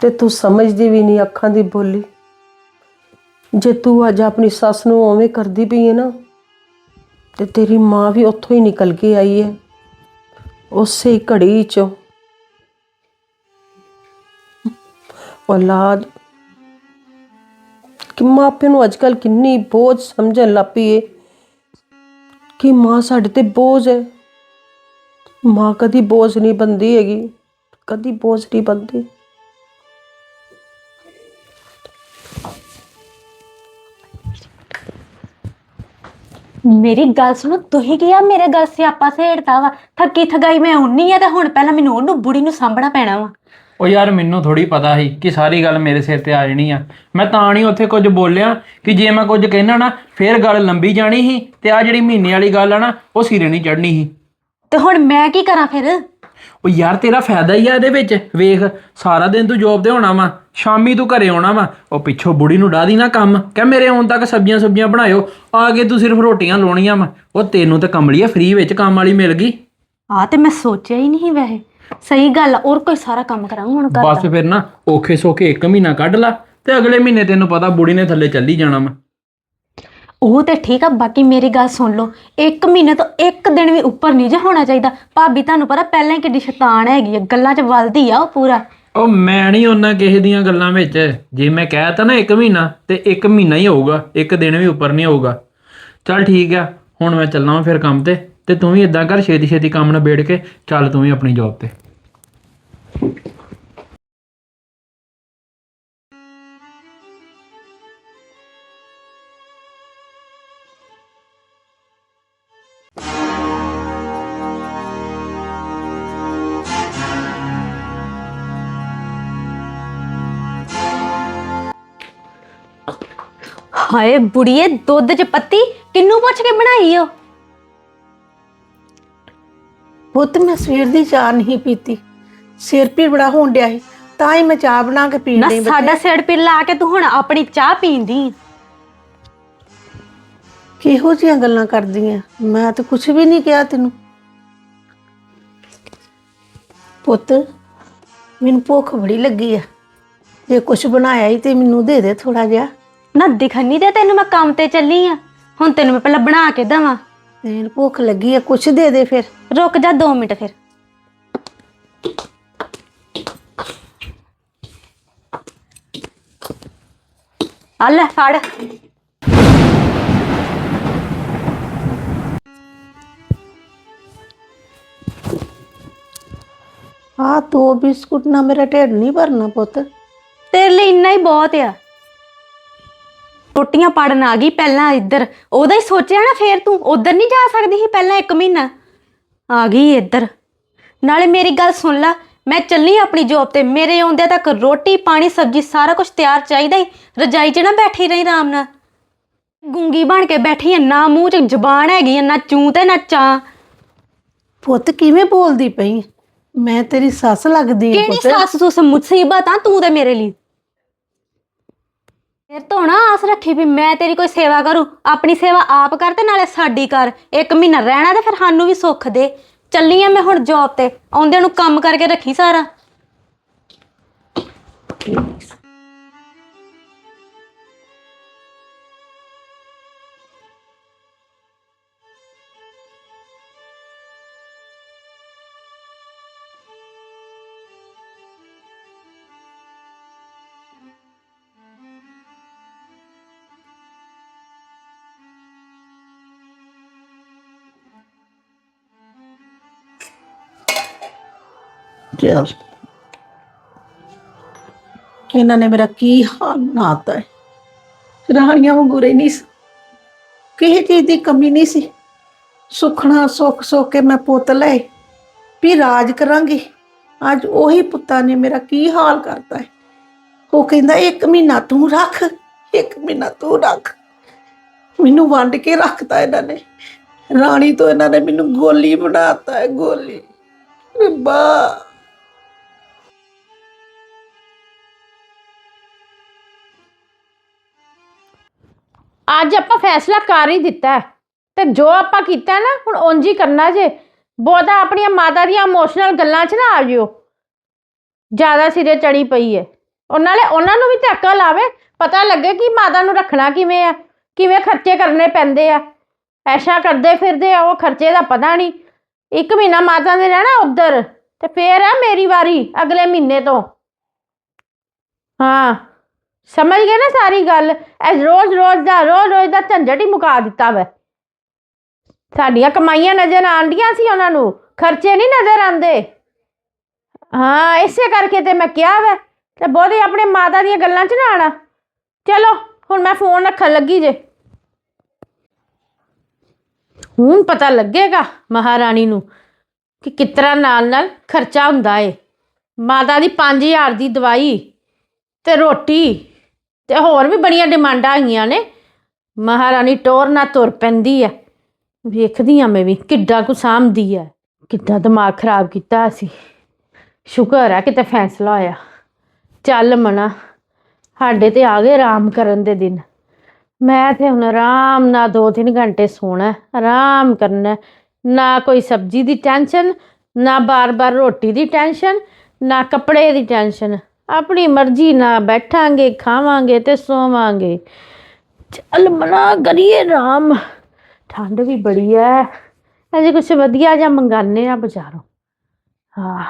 ਤੇ ਤੂੰ ਸਮਝਦੀ ਵੀ ਨਹੀਂ ਅੱਖਾਂ ਦੀ ਬੋਲੀ। ਜੇ ਤੂੰ ਅੱਜ ਆਪਣੀ ਸੱਸ ਨੂੰ ਉਵੇਂ ਕਰਦੀ ਪਈ ਹੈ ਨਾ ਤੇ ਤੇਰੀ ਮਾਂ ਵੀ ਉੱਥੋਂ ਹੀ ਨਿਕਲ ਕੇ ਆਈ ਹੈ, ਉਸੇ ਘੜੀ ਚੋਂ। ਔਲਾਦ, ਕਿ ਮਾਂ ਪਿਓ ਨੂੰ ਅੱਜਕੱਲ ਕਿੰਨੀ ਬੋਝ ਸਮਝਣ ਲੱਗ ਪਈ ਏ, ਕਿ ਮਾਂ ਸਾਡੇ ਤੇ ਬੋਝ ਹੈ। ਮਾਂ ਕਦੀ ਬੋਝ ਨਹੀਂ ਬੰਦੀ ਹੈਗੀ, ਕਦੀ ਬੋਝ ਨਹੀਂ ਬੰਦੀ ਮੇਰੀ ਗੱਲ ਸੁਣੋ ਤੁਸੀਂ ਕੀ ਆ ਮੇਰੇ ਗੱਲ ਸਿਆਪਾ ਸੇੜਤਾ ਵਾ? ਥੱਕੀ ਥਗਾਈ ਮੈਂ ਉੰਨੀ ਆ ਤੇ ਹੁਣ ਪਹਿਲਾਂ ਮੈਨੂੰ ਉਹਨੂੰ ਬੁੜੀ ਨੂੰ ਸਾਂਭਣਾ ਪੈਣਾ ਵਾ। ਉਹ ਯਾਰ ਮੈਨੂੰ ਥੋੜੀ ਪਤਾ ਸੀ ਕਿ ਸਾਰੀ ਗੱਲ ਮੇਰੇ ਸਿਰ ਤੇ ਆ ਜਾਣੀ ਆ। ਮੈਂ ਤਾਂ ਨਹੀਂ ਉੱਥੇ ਕੁਝ ਬੋਲਿਆ ਕਿ ਜੇ ਮੈਂ ਕੁਝ ਕਹਿਣਾ ਨਾ ਫੇਰ ਗੱਲ ਲੰਬੀ ਜਾਣੀ ਸੀ ਤੇ ਆ ਜਿਹੜੀ ਮਹੀਨੇ ਵਾਲੀ ਗੱਲ ਆ ਨਾ ਉਹ ਸਿਰੇ ਨਹੀਂ ਚੜਨੀ ਸੀ। ਤੇ ਹੁਣ ਮੈਂ ਕੀ ਕਰਾਂ ਫਿਰ? ਉਹ ਯਾਰ ਤੇਰਾ ਫਾਇਦਾ ਹੀ ਆ ਇਹਦੇ ਵਿੱਚ। ਵੇਖ ਸਾਰਾ ਦਿਨ ਤੂੰ ਜੌਬ ਤੇ ਹੋਣਾ ਵਾ ਸ਼ਾਮੀ ਤੂੰ ਘਰੇ ਆਉਣਾ ਵਾ। ਉਹ ਪਿੱਛੋਂ ਬੁੜੀ ਨੂੰ ਡਾਹ ਦੀ ਨਾ ਕੰਮ। ਕਹਿ ਮੇਰੇ ਆਉਣ ਤੱਕ ਸਬਜ਼ੀਆਂ ਸਬਜ਼ੀਆਂ ਬਣਾਇਓ ਆ ਕੇ ਤੂੰ ਸਿਰਫ ਰੋਟੀਆਂ ਲਾਉਣੀਆਂ ਵਾ। ਉਹ ਤੈਨੂੰ ਤਾਂ ਕਮਲੀ ਆ ਫ੍ਰੀ ਵਿੱਚ ਕੰਮ ਵਾਲੀ ਮਿਲ ਗਈ। ਆ ਤੇ ਮੈਂ ਸੋਚਿਆ ਹੀ ਨਹੀਂ ਵੈਸੇ। ਸਹੀ ਗੱਲ ਆ, ਔਰ ਕੋਈ ਸਾਰਾ ਕੰਮ ਕਰਾਂਗਾ ਹੁਣ ਘਰ ਬਸ ਫਿਰ ਨਾ ਔਖੇ ਸੋਖੇ ਇੱਕ ਮਹੀਨਾ ਕੱਢ ਲਾ ਤੇ ਅਗਲੇ ਮਹੀਨੇ ਤੈਨੂੰ ਪਤਾ ਬੁੜੀ ਨੇ ਥੱਲੇ ਚੱਲੀ ਜਾਣਾ ਵਾ। ਉਹ ਤੇ ਠੀਕ ਆ, ਬਾਕੀ ਮੇਰੀ ਗੱਲ ਸੁਣ ਲਓ। ਇੱਕ ਮਹੀਨੇ ਤੋਂ ਇੱਕ ਦਿਨ ਵੀ ਉੱਪਰ ਨਹੀਂ ਜੇ ਹੋਣਾ ਚਾਹੀਦਾ। ਭਾਬੀ, ਤੁਹਾਨੂੰ ਪਤਾ ਪਹਿਲਾਂ ਹੀ ਕਿੱਡੀ ਸ਼ੈਤਾਨ ਹੈਗੀ ਆ। ਗੱਲਾਂ 'ਚ ਵਲਦੀ ਆ ਉਹ ਪੂਰਾ। ਉਹ ਮੈਂ ਨਹੀਂ ਉਹਨਾਂ ਕਿਸੇ ਦੀਆਂ ਗੱਲਾਂ ਵਿੱਚ। ਜੇ ਮੈਂ ਕਹਿ ਤਾ ਨਾ ਇੱਕ ਮਹੀਨਾ, ਤੇ ਇੱਕ ਮਹੀਨਾ ਹੀ ਹੋਊਗਾ। ਇੱਕ ਦਿਨ ਵੀ ਉੱਪਰ ਨਹੀਂ ਹੋਊਗਾ। ਚੱਲ ਠੀਕ ਆ, ਹੁਣ ਮੈਂ ਚੱਲਾਂ ਵਾਂ ਫਿਰ ਕੰਮ ਤੇ। ਤੇ ਤੂੰ ਵੀ ਇਦਾਂ ਕਰ ਛੇਤੀ ਛੇਤੀ ਕੰਮ ਨਿਬੇੜ ਕੇ, ਚੱਲ ਤੂੰ ਵੀ ਆਪਣੀ ਜੌਬ ਤੇ। ਹਾਏ ਬੁੜੀਏ ਦੁੱਧ 'ਚ ਪੱਤੀ ਕਿੰਨੂੰ ਪੁੱਛ ਕੇ ਬਣਾਈ ਓ? ਪੁੱਤ ਮੈਂ ਸਵੇਰ ਦੀ ਚਾਹ ਨਹੀਂ ਪੀਤੀ। ਸਿਰ ਪੀੜ ਬੜਾ ਹੋਣ ਡਿਆ ਸੀ ਤਾਂ ਹੀ ਮੈਂ ਚਾਹ ਬਣਾ ਕੇ ਪੀਣ ਨਾ ਡਈ ਸਾਡਾ ਸਿਰ ਪੀਰ ਲਾ ਕੇ ਤੂੰ ਹੁਣ ਆਪਣੀ ਚਾਹ ਪੀਂਦੀ। ਕਿਹੋ ਜੀਆਂ ਗੱਲਾਂ ਕਰਦੀਆਂ? ਮੈਂ ਤਾਂ ਕੁਝ ਵੀ ਨਹੀਂ ਕਿਹਾ ਤੈਨੂੰ। ਪੁੱਤ ਮੈਨੂੰ ਭੁੱਖ ਬੜੀ ਲੱਗੀ ਆ। ਜੇ ਕੁਝ ਬਣਾਇਆ ਹੀ ਤੇ ਮੈਨੂੰ ਦੇ ਦੇ ਥੋੜਾ ਜਿਹਾ। ਨਾ ਦਿਖਣ ਨਹੀਂ ਦੇ ਤੈਨੂੰ ਮੈਂ ਕੰਮ ਤੇ ਚੱਲੀ ਆ। ਹੁਣ ਤੈਨੂੰ ਮੈਂ ਪਹਿਲਾਂ ਬਣਾ ਕੇ ਦਵਾਂ। ਮੈਨੂੰ ਭੁੱਖ ਲੱਗੀ ਆ ਕੁਝ ਦੇ ਦੇ ਫਿਰ। ਰੁਕ ਜਾ 2 ਮਿੰਟ ਫਿਰ। ਆ ਲੈ ਫੜ। ਆ ਦੋ ਬਿਸਕੁਟ ਨਾਲ ਮੇਰਾ ਢਿੱਡ ਨਹੀਂ ਭਰਨਾ ਪੁੱਤ। ਤੇਰੇ ਲਈ ਇੰਨਾ ਹੀ ਬਹੁਤ ਆ। ਰੋਟੀਆਂ ਪੜਨ ਆ ਗਈ ਪਹਿਲਾਂ ਇੱਧਰ। ਉਹਦਾ ਹੀ ਸੋਚਿਆ ਨਾ ਫੇਰ ਤੂੰ ਉਧਰ ਨਹੀਂ ਜਾ ਸਕਦੀ ਸੀ ਪਹਿਲਾਂ ਇੱਕ ਮਹੀਨਾ। ਆ ਗਈ ਇੱਧਰ। ਨਾਲੇ ਮੇਰੀ ਗੱਲ ਸੁਣ ਲੈ ਮੈਂ ਚੱਲੀ ਆਪਣੀ ਜੋਬ ਤੇ। ਮੇਰੇ ਆਉਂਦਿਆਂ ਤੱਕ ਰੋਟੀ ਪਾਣੀ ਸਬਜ਼ੀ ਸਾਰਾ ਕੁਝ ਤਿਆਰ ਚਾਹੀਦਾ ਹੀ ਰਜਾਈ 'ਚ ਨਾ ਬੈਠੀ ਰਹੀ ਆਰਾਮ ਨਾਲ। ਗੁੰਗੀ ਬਣ ਕੇ ਬੈਠੀ ਐ ਨਾ ਮੂੰਹ 'ਚ ਜ਼ਬਾਨ ਹੈਗੀ ਐ ਨਾ ਚੂੰ ਤੇ ਨਾ ਚਾਂ। ਪੁੱਤ ਕਿਵੇਂ ਬੋਲਦੀ ਪਈ? ਮੈਂ ਤੇਰੀ ਸੱਸ ਲੱਗਦੀ ਆ ਕਿਹੜੀ ਪੁੱਤ। ਸੱਸ ਸੁਸ ਮੁਸੀਬਤ ਆ ਤੂੰ ਤੇ ਮੇਰੇ ਲਈ? ਫਿਰ ਤੋਂ ਨਾ ਆਸ ਰੱਖੀ ਵੀ ਮੈਂ ਤੇਰੀ ਕੋਈ ਸੇਵਾ ਕਰੂ, ਆਪਣੀ ਸੇਵਾ ਆਪ ਕਰ ਤੇ ਨਾਲੇ ਸਾਡੀ ਕਰ। ਇੱਕ ਮਹੀਨਾ ਰਹਿਣਾ ਤੇ ਫਿਰ ਸਾਨੂੰ ਵੀ ਸੁੱਖ ਦੇ। ਚੱਲੀ ਆ ਮੈਂ ਹੁਣ ਜੌਬ ਤੇ, ਆਉਂਦਿਆਂ ਨੂੰ ਕੰਮ ਕਰਕੇ ਰੱਖੀ ਸਾਰਾ। ਚੱਲ ਇਹਨਾਂ ਨੇ ਮੇਰਾ ਕੀ ਹਾਲ ਬਣਾਤਾ ਹੈ? ਰਾਣੀਆਂ ਵਾਂਗੂ ਰਹਿ ਸੀ। ਕਿਸੇ ਚੀਜ਼ ਦੀ ਕਮੀ ਨਹੀਂ ਸੀ। ਸੁਖਣਾ ਸੁੱਖ ਸੁੱਖ ਕੇ ਮੈਂ ਪੁੱਤ ਲਏ। ਵੀ ਰਾਜ ਕਰਾਂਗੀ। ਅੱਜ ਉਹੀ ਪੁੱਤਾਂ ਨੇ ਮੇਰਾ ਕੀ ਹਾਲ ਕਰਤਾ ਹੈ? ਉਹ ਕਹਿੰਦਾ, ਇੱਕ ਮਹੀਨਾ ਤੂੰ ਰੱਖ, ਇੱਕ ਮਹੀਨਾ ਤੂੰ ਰੱਖ। ਮੈਨੂੰ ਵੰਡ ਕੇ ਰੱਖਤਾ ਇਹਨਾਂ ਨੇ। ਰਾਣੀ ਤੋਂ ਇਹਨਾਂ ਨੇ ਮੈਨੂੰ ਗੋਲੀ ਬਣਾਤਾ ਹੈ, ਗੋਲੀ। ਰੱਬਾ! ਅੱਜ ਆਪਾਂ ਫੈਸਲਾ ਕਰ ਹੀ ਦਿੱਤਾ ਹੈ। ਤੇ ਜੋ ਆਪਾਂ ਕੀਤਾ ਨਾ, ਹੁਣ ਉਂਝ ਹੀ ਕਰਨਾ ਜੇ। ਬਹੁਤਾ ਆਪਣੀਆਂ ਮਾਤਾ ਦੀਆਂ ਇਮੋਸ਼ਨਲ ਗੱਲਾਂ 'ਚ ਨਾ ਆ ਜਿਓ। ਜ਼ਿਆਦਾ ਸਿਰੇ ਚੜੀ ਪਈ ਹੈ। ਉਹ ਨਾਲੇ ਉਹਨਾਂ ਨੂੰ ਵੀ ਤੇ ਲਾਵੇ ਪਤਾ ਲੱਗੇ ਕਿ ਮਾਤਾ ਨੂੰ ਰੱਖਣਾ ਕਿਵੇਂ ਆ, ਕਿਵੇਂ ਖਰਚੇ ਕਰਨੇ ਪੈਂਦੇ ਆ। ਐਸ਼ਾ ਕਰਦੇ ਫਿਰਦੇ ਆ, ਉਹ ਖਰਚੇ ਦਾ ਪਤਾ ਨਹੀਂ। ਇੱਕ ਮਹੀਨਾ ਮਾਤਾ ਨੇ ਰਹਿਣਾ ਉੱਧਰ, ਤੇ ਫੇਰ ਆ ਮੇਰੀ ਵਾਰੀ ਅਗਲੇ ਮਹੀਨੇ ਤੋਂ। ਹਾਂ। ਸਮਝ ਗਏ ਨਾ ਸਾਰੀ ਗੱਲ? ਇਹ ਰੋਜ਼ ਰੋਜ਼ ਦਾ, ਰੋਜ਼ ਰੋਜ਼ ਦਾ ਝੰਜਟ ਹੀ ਮੁਕਾ ਦਿੱਤਾ ਵੈ। ਸਾਡੀਆਂ ਕਮਾਈਆਂ ਨਜ਼ਰ ਆਉਂਦੀਆਂ ਸੀ ਉਹਨਾਂ ਨੂੰ। ਖਰਚੇ ਨਹੀਂ ਨਜ਼ਰ ਆਉਂਦੇ। ਹਾਂ, ਇਸੇ ਕਰਕੇ ਤੇ ਮੈਂ ਕਿਹਾ ਵੈ ਤੇ ਬਹੁਤੇ ਆਪਣੇ ਮਾਤਾ ਦੀਆਂ ਗੱਲਾਂ 'ਚ ਨਾ ਆਣਾ ਚਲੋ, ਹੁਣ ਮੈਂ ਫੋਨ ਰੱਖਣ ਲੱਗੀ ਜੇ। ਹੁਣ ਪਤਾ ਲੱਗੇਗਾ ਮਹਾਰਾਣੀ ਨੂੰ ਕਿ ਕਿਤਰਾ ਨਾਲ ਨਾਲ ਖਰਚਾ ਹੁੰਦਾ ਏ। ਮਾਤਾ ਦੀ 5000 ਦੀ ਦਵਾਈ ਤੇ ਰੋਟੀ ਤੇ ਹੋਰ ਵੀ ਬੜੀਆਂ ਡਿਮਾਂਡਾਂ ਆਈਆਂ ਨੇ। ਮਹਾਰਾਣੀ ਟੋਰ ਨਾ ਤੁਰ ਪੈਂਦੀ ਹੈ ਵੇਖਦੀ ਆ ਮੈਂ ਵੀ ਕਿੱਡਾ ਕੁ ਸਾਂਭਦੀ ਹੈ ਕਿੱਡਾ ਦਿਮਾਗ ਖਰਾਬ ਕੀਤਾ ਸੀ। ਸ਼ੁਕਰ ਹੈ ਕਿਤੇ ਫੈਸਲਾ ਹੋਇਆ। ਚੱਲ ਮਨਾ, ਸਾਡੇ ਤੇ ਆ ਗਏ ਆਰਾਮ ਕਰਨ ਦੇ ਦਿਨ। ਮੈਂ ਤੇ ਹੁਣ ਆਰਾਮ ਨਾਲ 2-3 ਘੰਟੇ ਸੋਣਾ, ਆਰਾਮ ਕਰਨਾ। ਨਾ ਕੋਈ ਸਬਜ਼ੀ ਦੀ ਟੈਨਸ਼ਨ, ਨਾ ਬਾਰ-ਬਾਰ ਰੋਟੀ ਦੀ ਟੈਨਸ਼ਨ, ਨਾ ਕੱਪੜੇ ਦੀ ਟੈਨਸ਼ਨ। ਆਪਣੀ ਮਰਜ਼ੀ ਨਾਲ ਬੈਠਾਂਗੇ, ਖਾਵਾਂਗੇ ਤੇ ਸੋਵਾਂਗੇ। ਚੱਲ ਮਨਾ ਕਰੀਏ ਆਰਾਮ ਠੰਡ ਵੀ ਬੜੀ ਹੈ ਅਜੇ ਕੁਛ ਵਧੀਆ ਜਾਂ ਮੰਗਾਨੇ ਆ ਬਾਜ਼ਾਰੋਂ। ਹਾਂ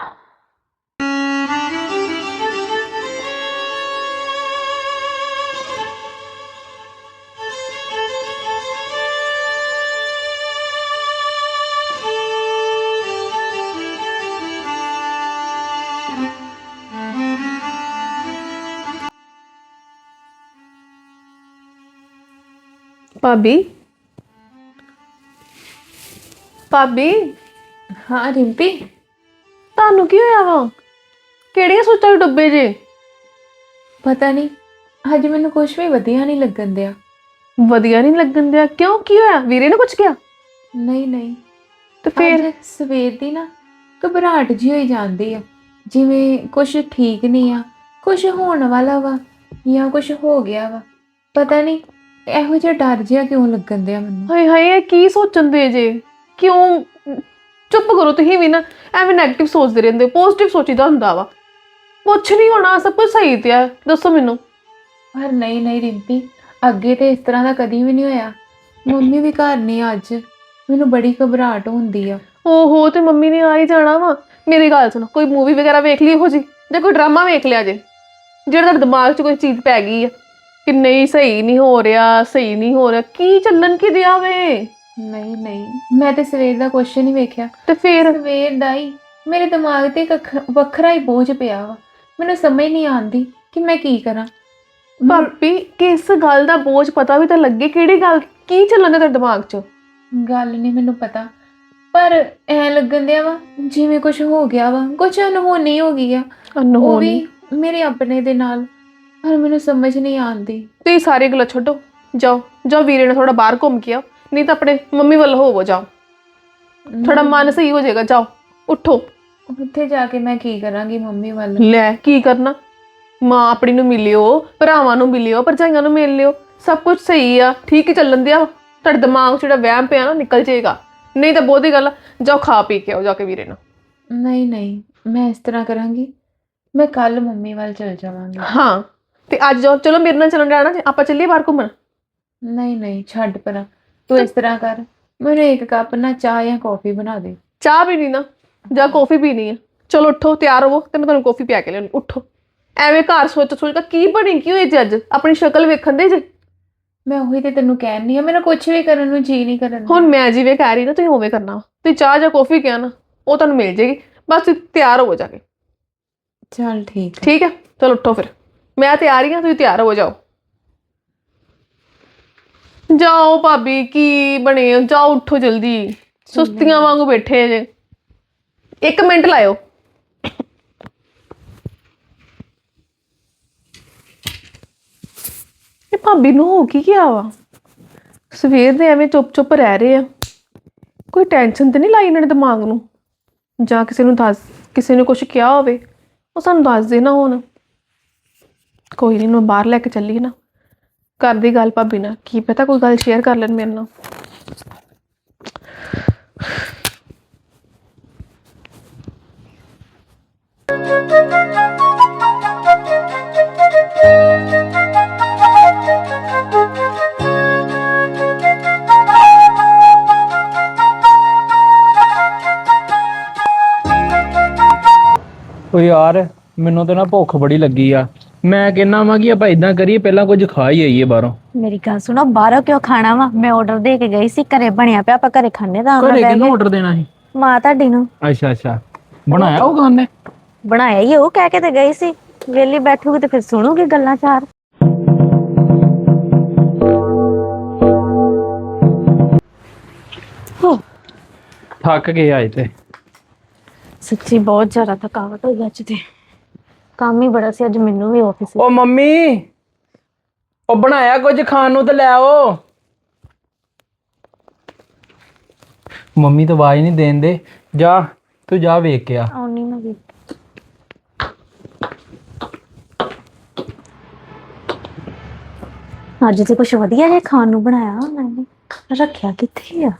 ਭਾਬੀ? ਭਾਬੀ? ਹਾਂ ਰਿੰਪੀ। ਤੁਹਾਨੂੰ ਕੀ ਹੋਇਆ ਵਾ? ਕਿਹੜੀਆਂ ਸੋਚਾਂ ਡੁੱਬੇ ਜੇ? ਪਤਾ ਨਹੀਂ ਅੱਜ ਮੈਨੂੰ ਕੁਝ ਵੀ ਵਧੀਆ ਨਹੀਂ ਲੱਗਣ ਦਿਆ। ਵਧੀਆ ਨਹੀਂ ਲੱਗਣ ਦਿਆ? ਕਿਉਂ? ਕੀ ਹੋਇਆ? ਵੀਰੇ ਨੇ ਕੁਝ ਕਿਹਾ? ਨਹੀਂ ਨਹੀਂ। ਤੇ ਫਿਰ? ਸਵੇਰ ਦੀ ਨਾ ਘਬਰਾਹਟ ਜੀ ਹੋਈ ਜਾਂਦੀ ਆ। ਜਿਵੇਂ ਕੁਝ ਠੀਕ ਨਹੀਂ ਆ ਕੁਝ ਹੋਣ ਵਾਲਾ ਵਾ ਜਾਂ ਕੁਝ ਹੋ ਗਿਆ ਵਾ। ਪਤਾ ਨਹੀਂ ਇਹੋ ਜਿਹਾ ਡਰ ਜਿਹਾ ਕਿਉਂ ਲੱਗਣ ਦਿਆ ਮੈਨੂੰ? ਹਾਏ ਹਾਏ ਇਹ ਕੀ ਸੋਚਣ ਦੇ ਜੇ? ਕਿਉਂ? ਚੁੱਪ ਕਰੋ ਤੁਸੀਂ ਵੀ ਨਾ ਐਵੇਂ 네ਗੇਟਿਵ ਸੋਚਦੇ ਰਹਿੰਦੇ ਪੋਜ਼ਿਟਿਵ ਸੋਚੀਦਾ ਹੁੰਦਾ ਵਾ। ਕੁਛ ਨਹੀਂ ਹੋਣਾ ਸਭ ਕੁਝ ਸਹੀ ਤੇ ਹੈ ਦੱਸੋ ਮੈਨੂੰ। ਪਰ ਨਹੀਂ ਨਹੀਂ ਰਿੰਪੀ ਅੱਗੇ ਤੇ ਇਸ ਤਰ੍ਹਾਂ ਦਾ ਕਦੀ ਵੀ ਨਹੀਂ ਹੋਇਆ। ਮੰਮੀ ਵੀ ਘਰ ਨਹੀਂ ਅੱਜ। ਮੈਨੂੰ ਬੜੀ ਘਬਰਾਹਟ ਹੁੰਦੀ ਆ। ਓਹੋ ਤੇ ਮੰਮੀ ਨੇ ਆ ਹੀ ਜਾਣਾ ਵਾ। ਮੇਰੀ ਗੱਲ ਸੁਣੋ ਕੋਈ ਮੂਵੀ ਵਗੈਰਾ ਵੇਖ ਲਈ ਇਹੋ ਜੀ ਜਾਂ ਕੋਈ ਡਰਾਮਾ ਵੇਖ ਲਿਆ ਜੇ? ਜਿਹੜਾ ਤੁਹਾਡੇ ਦਿਮਾਗ 'ਚ ਕੋਈ ਚੀਜ਼ ਪੈ ਗਈ ਆ। ਕਿ ਨਹੀਂ ਸਹੀ ਨਹੀਂ ਹੋ ਰਿਹਾ ਸਹੀ ਨਹੀਂ ਹੋ ਰਿਹਾ ਕੀ ਚੱਲਣ ਕੀ ਦਿਆ ਵੇ? ਨਹੀਂ ਨਹੀਂ ਮੈਂ ਤੇ ਸਵੇਰ ਦਾ ਕੁਐਸਚਨ ਹੀ ਵੇਖਿਆ। ਤੇ ਫਿਰ? ਸਵੇਰ ਦਾ ਹੀ ਮੇਰੇ ਦਿਮਾਗ ਤੇ ਇੱਕ ਅੱਖ- ਵੱਖਰਾ ਹੀ ਬੋਝ ਪਿਆ ਵਾ। ਮੈਨੂੰ ਸਮਝ ਨਹੀਂ ਆਉਂਦੀ ਕਿ ਮੈਂ ਕੀ ਕਰਾਂ। ਭਾਬੀ ਕਿਸ ਗੱਲ ਦਾ ਬੋਝ ਪਤਾ ਵੀ ਤਾਂ ਲੱਗੇ ਕਿਹੜੀ ਗੱਲ ਕੀ ਚੱਲਣ ਤੇਰੇ ਦਿਮਾਗ 'ਚ? ਗੱਲ ਨਹੀਂ ਮੈਨੂੰ ਪਤਾ ਪਰ ਐ ਲੱਗਣ ਦਿਆ ਵਾ ਜਿਵੇਂ ਕੁਝ ਹੋ ਗਿਆ ਵਾ ਕੁਝ ਅਨਹੋਣੀ ਹੋ ਗਈ ਆ। ਉਹ ਅਨਹੋਣੀ ਵੀ ਮੇਰੇ ਆਪਣੇ ਦੇ ਨਾਲ। ਪਰ ਮੈਨੂੰ ਸਮਝ ਨਹੀਂ ਆਉਂਦੀ। ਤੇ ਸਾਰੇ ਗੱਲਾਂ ਛੱਡੋ। ਜਾਓ। ਜਾਓ ਵੀਰੇ ਨਾਲ ਥੋੜਾ ਬਾਹਰ ਘੁੰਮ ਕੇ ਆਓ। ਨਹੀਂ ਤਾਂ ਆਪਣੇ ਮੰਮੀ ਵੱਲ ਹੋਵੋ ਜਾਓ। ਥੋੜਾ ਮਨ ਸਹੀ ਹੋ ਜਾਏਗਾ। ਜਾਓ। ਉੱਠੋ। ਉੱਥੇ ਜਾ ਕੇ ਮੈਂ ਕੀ ਕਰਾਂਗੀ ਮੰਮੀ ਵੱਲ? ਲੈ ਕੀ ਕਰਨਾ? ਮਾਂ ਆਪਣੀ ਨੂੰ ਮਿਲਿਓ ਭਰਾਵਾਂ ਨੂੰ ਮਿਲਿਓ ਭਰਜਾਈਆਂ ਨੂੰ ਮਿਲ ਲਿਓ। ਸਭ ਕੁਝ ਸਹੀ ਆ। ਠੀਕ ਹੀ ਚੱਲਣ ਦਿਆ। ਤੁਹਾਡੇ ਦਿਮਾਗ 'ਚ ਜਿਹੜਾ ਵਹਿਮ ਪਿਆ ਨਾ ਨਿਕਲ ਜਾਏਗਾ। ਨਹੀਂ ਤਾਂ ਬਹੁਤੀ ਗੱਲ ਜਾਓ ਖਾ ਪੀ ਕੇ ਆਓ ਜਾ ਕੇ ਵੀਰੇ ਨਾਲ। ਨਹੀਂ ਨਹੀਂ। ਮੈਂ ਇਸ ਤਰ੍ਹਾਂ ਕਰਾਂਗੀ। ਮੈਂ ਕੱਲ ਮੰਮੀ ਵੱਲ ਚਲ ਜਾਵਾਂਗੀ। ਹਾਂ। ਤੇ ਅੱਜ ਜਾਓ ਚਲੋ ਮੇਰੇ ਨਾਲ ਚੱਲਣ ਜਾਣਾ ਆਪਾਂ ਚੱਲੀਏ ਬਾਹਰ ਘੁੰਮਣ? ਨਹੀਂ ਨਹੀਂ ਛੱਡ ਪਰਾਂ। ਤੂੰ ਇਸ ਤਰ੍ਹਾਂ ਕਰ ਮੈਨੂੰ ਇੱਕ ਕੱਪ ਨਾ ਚਾਹ ਜਾਂ ਕੌਫੀ ਬਣਾ ਦੇ। ਚਾਹ ਪੀਣੀ ਨਾ ਜਾਂ ਕੌਫੀ ਪੀਣੀ ਹੈ ਚਲੋ ਉੱਠੋ ਤਿਆਰ ਹੋਵੋ ਤੇ ਮੈਂ ਤੁਹਾਨੂੰ ਕੌਫੀ ਪਿਆ ਕੇ ਲਿਆਉਣੀ ਉੱਠੋ। ਐਵੇਂ ਘਰ ਸੋਚ ਸੋਚ ਤਾਂ ਕੀ ਬਣੀ ਕੀ ਹੋਈ ਜੇ ਅੱਜ? ਆਪਣੀ ਸ਼ਕਲ ਵੇਖਣ ਦੇ ਜੇ? ਮੈਂ ਉਹੀ ਤੇ ਤੈਨੂੰ ਕਹਿਣੀ ਆ ਮੈਨੂੰ ਕੁਝ ਵੀ ਕਰਨ ਨੂੰ ਜੀ ਨਹੀਂ ਕਰਨ ਹੁਣ ਮੈਂ ਜਿਵੇਂ ਕਹਿ ਰਹੀ ਨਾ ਤੁਸੀਂ ਉਵੇਂ ਕਰਨਾ। ਤੁਸੀਂ ਚਾਹ ਜਾਂ ਕੌਫੀ ਕਿਹਾ ਨਾ ਉਹ ਤੁਹਾਨੂੰ ਮਿਲ ਜੇਗੀ। ਬਸ ਤਿਆਰ ਹੋ ਜਾ ਕੇ। ਚੱਲ ਠੀਕ। ਠੀਕ ਹੈ ਚਲੋ ਉੱਠੋ ਫਿਰ। ਮੈਂ ਤਿਆਰ ਹੀ ਹਾਂ ਤੁਸੀਂ ਤਿਆਰ ਹੋ ਜਾਓ। ਜਾਓ ਭਾਬੀ, ਕੀ ਬਣੇ ਹੋ? ਜਾਓ, ਉੱਠੋ ਜਲਦੀ। ਸੁਸਤੀਆਂ ਵਾਂਗੂ ਬੈਠੇ ਜੇ। ਇੱਕ ਮਿੰਟ ਲਾਇਓ। ਇਹ ਭਾਬੀ ਨੂੰ ਹੋ ਕੀ ਗਿਆ ਵਾ? ਸਵੇਰ ਦੇ ਐਵੇਂ ਚੁੱਪ ਚੁੱਪ ਰਹਿ ਰਹੇ ਆ। ਕੋਈ ਟੈਨਸ਼ਨ ਤੇ ਨਹੀਂ ਲਾਈ ਇਹਨਾਂ ਨੇ ਦਿਮਾਗ ਨੂੰ? ਜਾਂ ਕਿਸੇ ਨੂੰ ਦੱਸ, ਕਿਸੇ ਨੇ ਕੁਝ ਕਿਹਾ ਹੋਵੇ, ਉਹ ਸਾਨੂੰ ਦੱਸ ਦੇ ਨਾ ਹੁਣ। ਕੋਈ ਨਹੀਂ ਮੈਂ ਬਾਹਰ ਲੈ ਕੇ ਚੱਲੀ ਨਾ। ਘਰ ਦੀ ਗੱਲ ਭਾਬੀ ਨਾਲ। ਕੀ ਪਤਾ ਕੋਈ ਗੱਲ ਸ਼ੇਅਰ ਕਰ ਲੈਣ ਮੇਰੇ ਨਾਲ। ਓ ਯਾਰ ਮੈਨੂੰ ਤਾਂ ਨਾ ਭੁੱਖ ਬੜੀ ਲੱਗੀ ਆ। ਮੈਂ ਕਹਿੰਨਾ ਵਾਂ ਕਿ ਆਪਾਂ ਇਦਾਂ ਕਰੀਏ ਪਹਿਲਾਂ ਕੁਝ ਖਾ ਹੀ ਆਈਏ ਬਾਹਰੋਂ। ਮੇਰੀ ਗੱਲ ਸੁਣੋ ਬਾਹਰੋਂ ਕਿਉਂ ਖਾਣਾ ਵਾ? ਮੈਂ ਆਰਡਰ ਦੇ ਕੇ ਗਈ ਸੀ ਘਰੇ ਬਣਿਆ ਪਿਆ ਆਪਾਂ ਘਰੇ ਖਾਣੇ ਦਾ ਘਰੇ ਕਿਹਨੂੰ ਆਰਡਰ ਦੇਣਾ ਸੀ? ਮਾਂ ਤੁਹਾਡੀ ਨੂੰ। ਅੱਛਾ ਅੱਛਾ। ਬਣਾਇਆ ਉਹ ਖਾਣੇ ਬਣਾਇਆ ਹੀ ਉਹ ਕਹਿ ਕੇ ਤੇ ਗਈ ਸੀ। ਵੇਲੀ ਬੈਠੂਗੀ ਤੇ ਫਿਰ ਸੁਣੂਗੀ ਗੱਲਾਂ ਚਾਰ। ਥੱਕ ਗਏ ਆਏ ਤੇ। ਸੱਚੀ ਬਹੁਤ ਜ਼ਿਆਦਾ ਥਕਾਵਟ ਹੋਈ ਅੱਜ ਤੇ। ਕੰਮ ਹੀ ਬੜਾ ਸੀ ਅੱਜ ਮੈਨੂੰ ਵੀ ਆਫਿਸ ਉਹ ਮੰਮੀ ਉਹ ਬਣਾਇਆ ਕੁਝ ਖਾਣ ਨੂੰ ਤੇ ਲੈ ਆਓ। ਮੰਮੀ ਤਾਂ ਆਵਾਜ਼ ਨਹੀਂ ਦੇਂਦੇ ਜਾ ਤੂੰ ਜਾ ਵੇਖ ਕੇ ਆ। ਆਉਣੀ ਮੈਂ ਵੀ। ਅੱਜ ਤੇ ਕੁਝ ਵਧੀਆ ਜਿਹਾ ਖਾਣ ਨੂੰ ਬਣਾਇਆ ਉਹਨਾਂ ਨੇ। ਰੱਖਿਆ ਕਿੱਥੇ ਆ?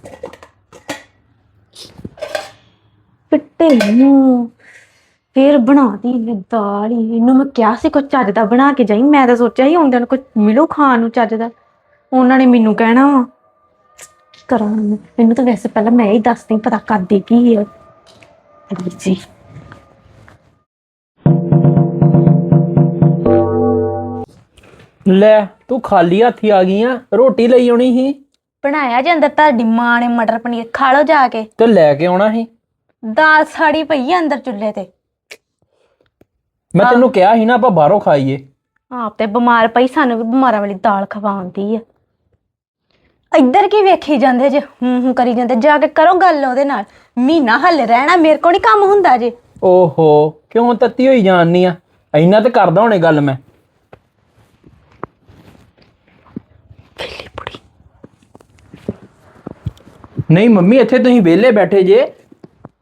ਪਿੱਟੇ ਨੂੰ ਫਿਰ ਬਣਾਤੀ ਇਹਨੇ ਦਾਲ ਹੀ। ਇਹਨੂੰ ਮੈਂ ਕਿਹਾ ਸੀ ਕੁਝ ਚੱਜ ਦਾ ਬਣਾ ਕੇ ਜਾਈ। ਮੈਂ ਤਾਂ ਸੋਚਿਆ ਸੀ ਆਉਂਦਿਆਂ ਨੂੰ ਕੁਝ ਮਿਲੂ ਖਾਣ ਨੂੰ ਚੱਜ ਦਾ। ਉਹਨਾਂ ਨੇ ਮੈਨੂੰ ਕਹਿਣਾ ਵਾ ਕੀ ਕਰਾਂ ਹੁਣ ਮੈਂ? ਮੈਨੂੰ ਤਾਂ ਵੈਸੇ ਪਹਿਲਾਂ ਮੈਂ ਹੀ ਦੱਸਦੀ ਪਤਾ ਕਰਦੀ ਕੀ ਹੈ ਜੀ ਲੈ ਤੂੰ ਖਾਲੀ ਹੱਥੀ ਆ ਗਈ ਆ। ਰੋਟੀ ਲਈ ਆਉਣੀ ਸੀ। ਬਣਾਇਆ ਜੇ ਅੰਦਰ ਤੁਹਾਡੀ ਮਾਂ ਨੇ ਮਟਰ ਪਨੀਰ ਖਾ ਲਓ ਜਾ ਕੇ। ਤੇ ਲੈ ਕੇ ਆਉਣਾ ਸੀ। ਦਾਲ ਸਾੜੀ ਪਈ ਆ ਅੰਦਰ ਚੁੱਲ੍ਹੇ ਤੇ। ਮੈਂ ਤੈਨੂੰ ਕਿਹਾ ਸੀ ਨਾ ਆਪਾਂ ਬਾਹਰੋਂ ਖਾਈਏ। ਆਪ ਤੇ ਬਿਮਾਰ ਪਈ ਸਾਨੂੰ ਵੀ ਬਿਮਾਰਾਂ ਵਾਲੀ ਦਾਲ ਖਵਾਉਂਦੀ ਆ। ਇੱਧਰ ਕੀ ਵੇਖੀ ਜਾਂਦੇ ਜੇ? ਹੂੰ ਹੂੰ ਕਰੀ ਜਾਂਦੇ। ਜਾ ਕੇ ਕਰੋ ਗੱਲ ਉਹਦੇ ਨਾਲ। ਮਹੀਨਾ ਹੱਲੇ ਰਹਿਣਾ ਮੇਰੇ ਕੋਲ ਨਹੀਂ ਕੰਮ ਹੁੰਦਾ ਜੇ। ਓਹੋ ਕਿਉਂ ਤੱਤੀ ਹੋਈ ਜਾਣਨੀ ਆ? ਇੰਨਾ ਤੇ ਕਰਦਾ ਹੁਣੇ ਗੱਲ ਮੈਂ। ਨਹੀਂ ਮੰਮੀ ਇੱਥੇ ਤੁਸੀਂ ਵਿਹਲੇ ਬੈਠੇ ਜੇ।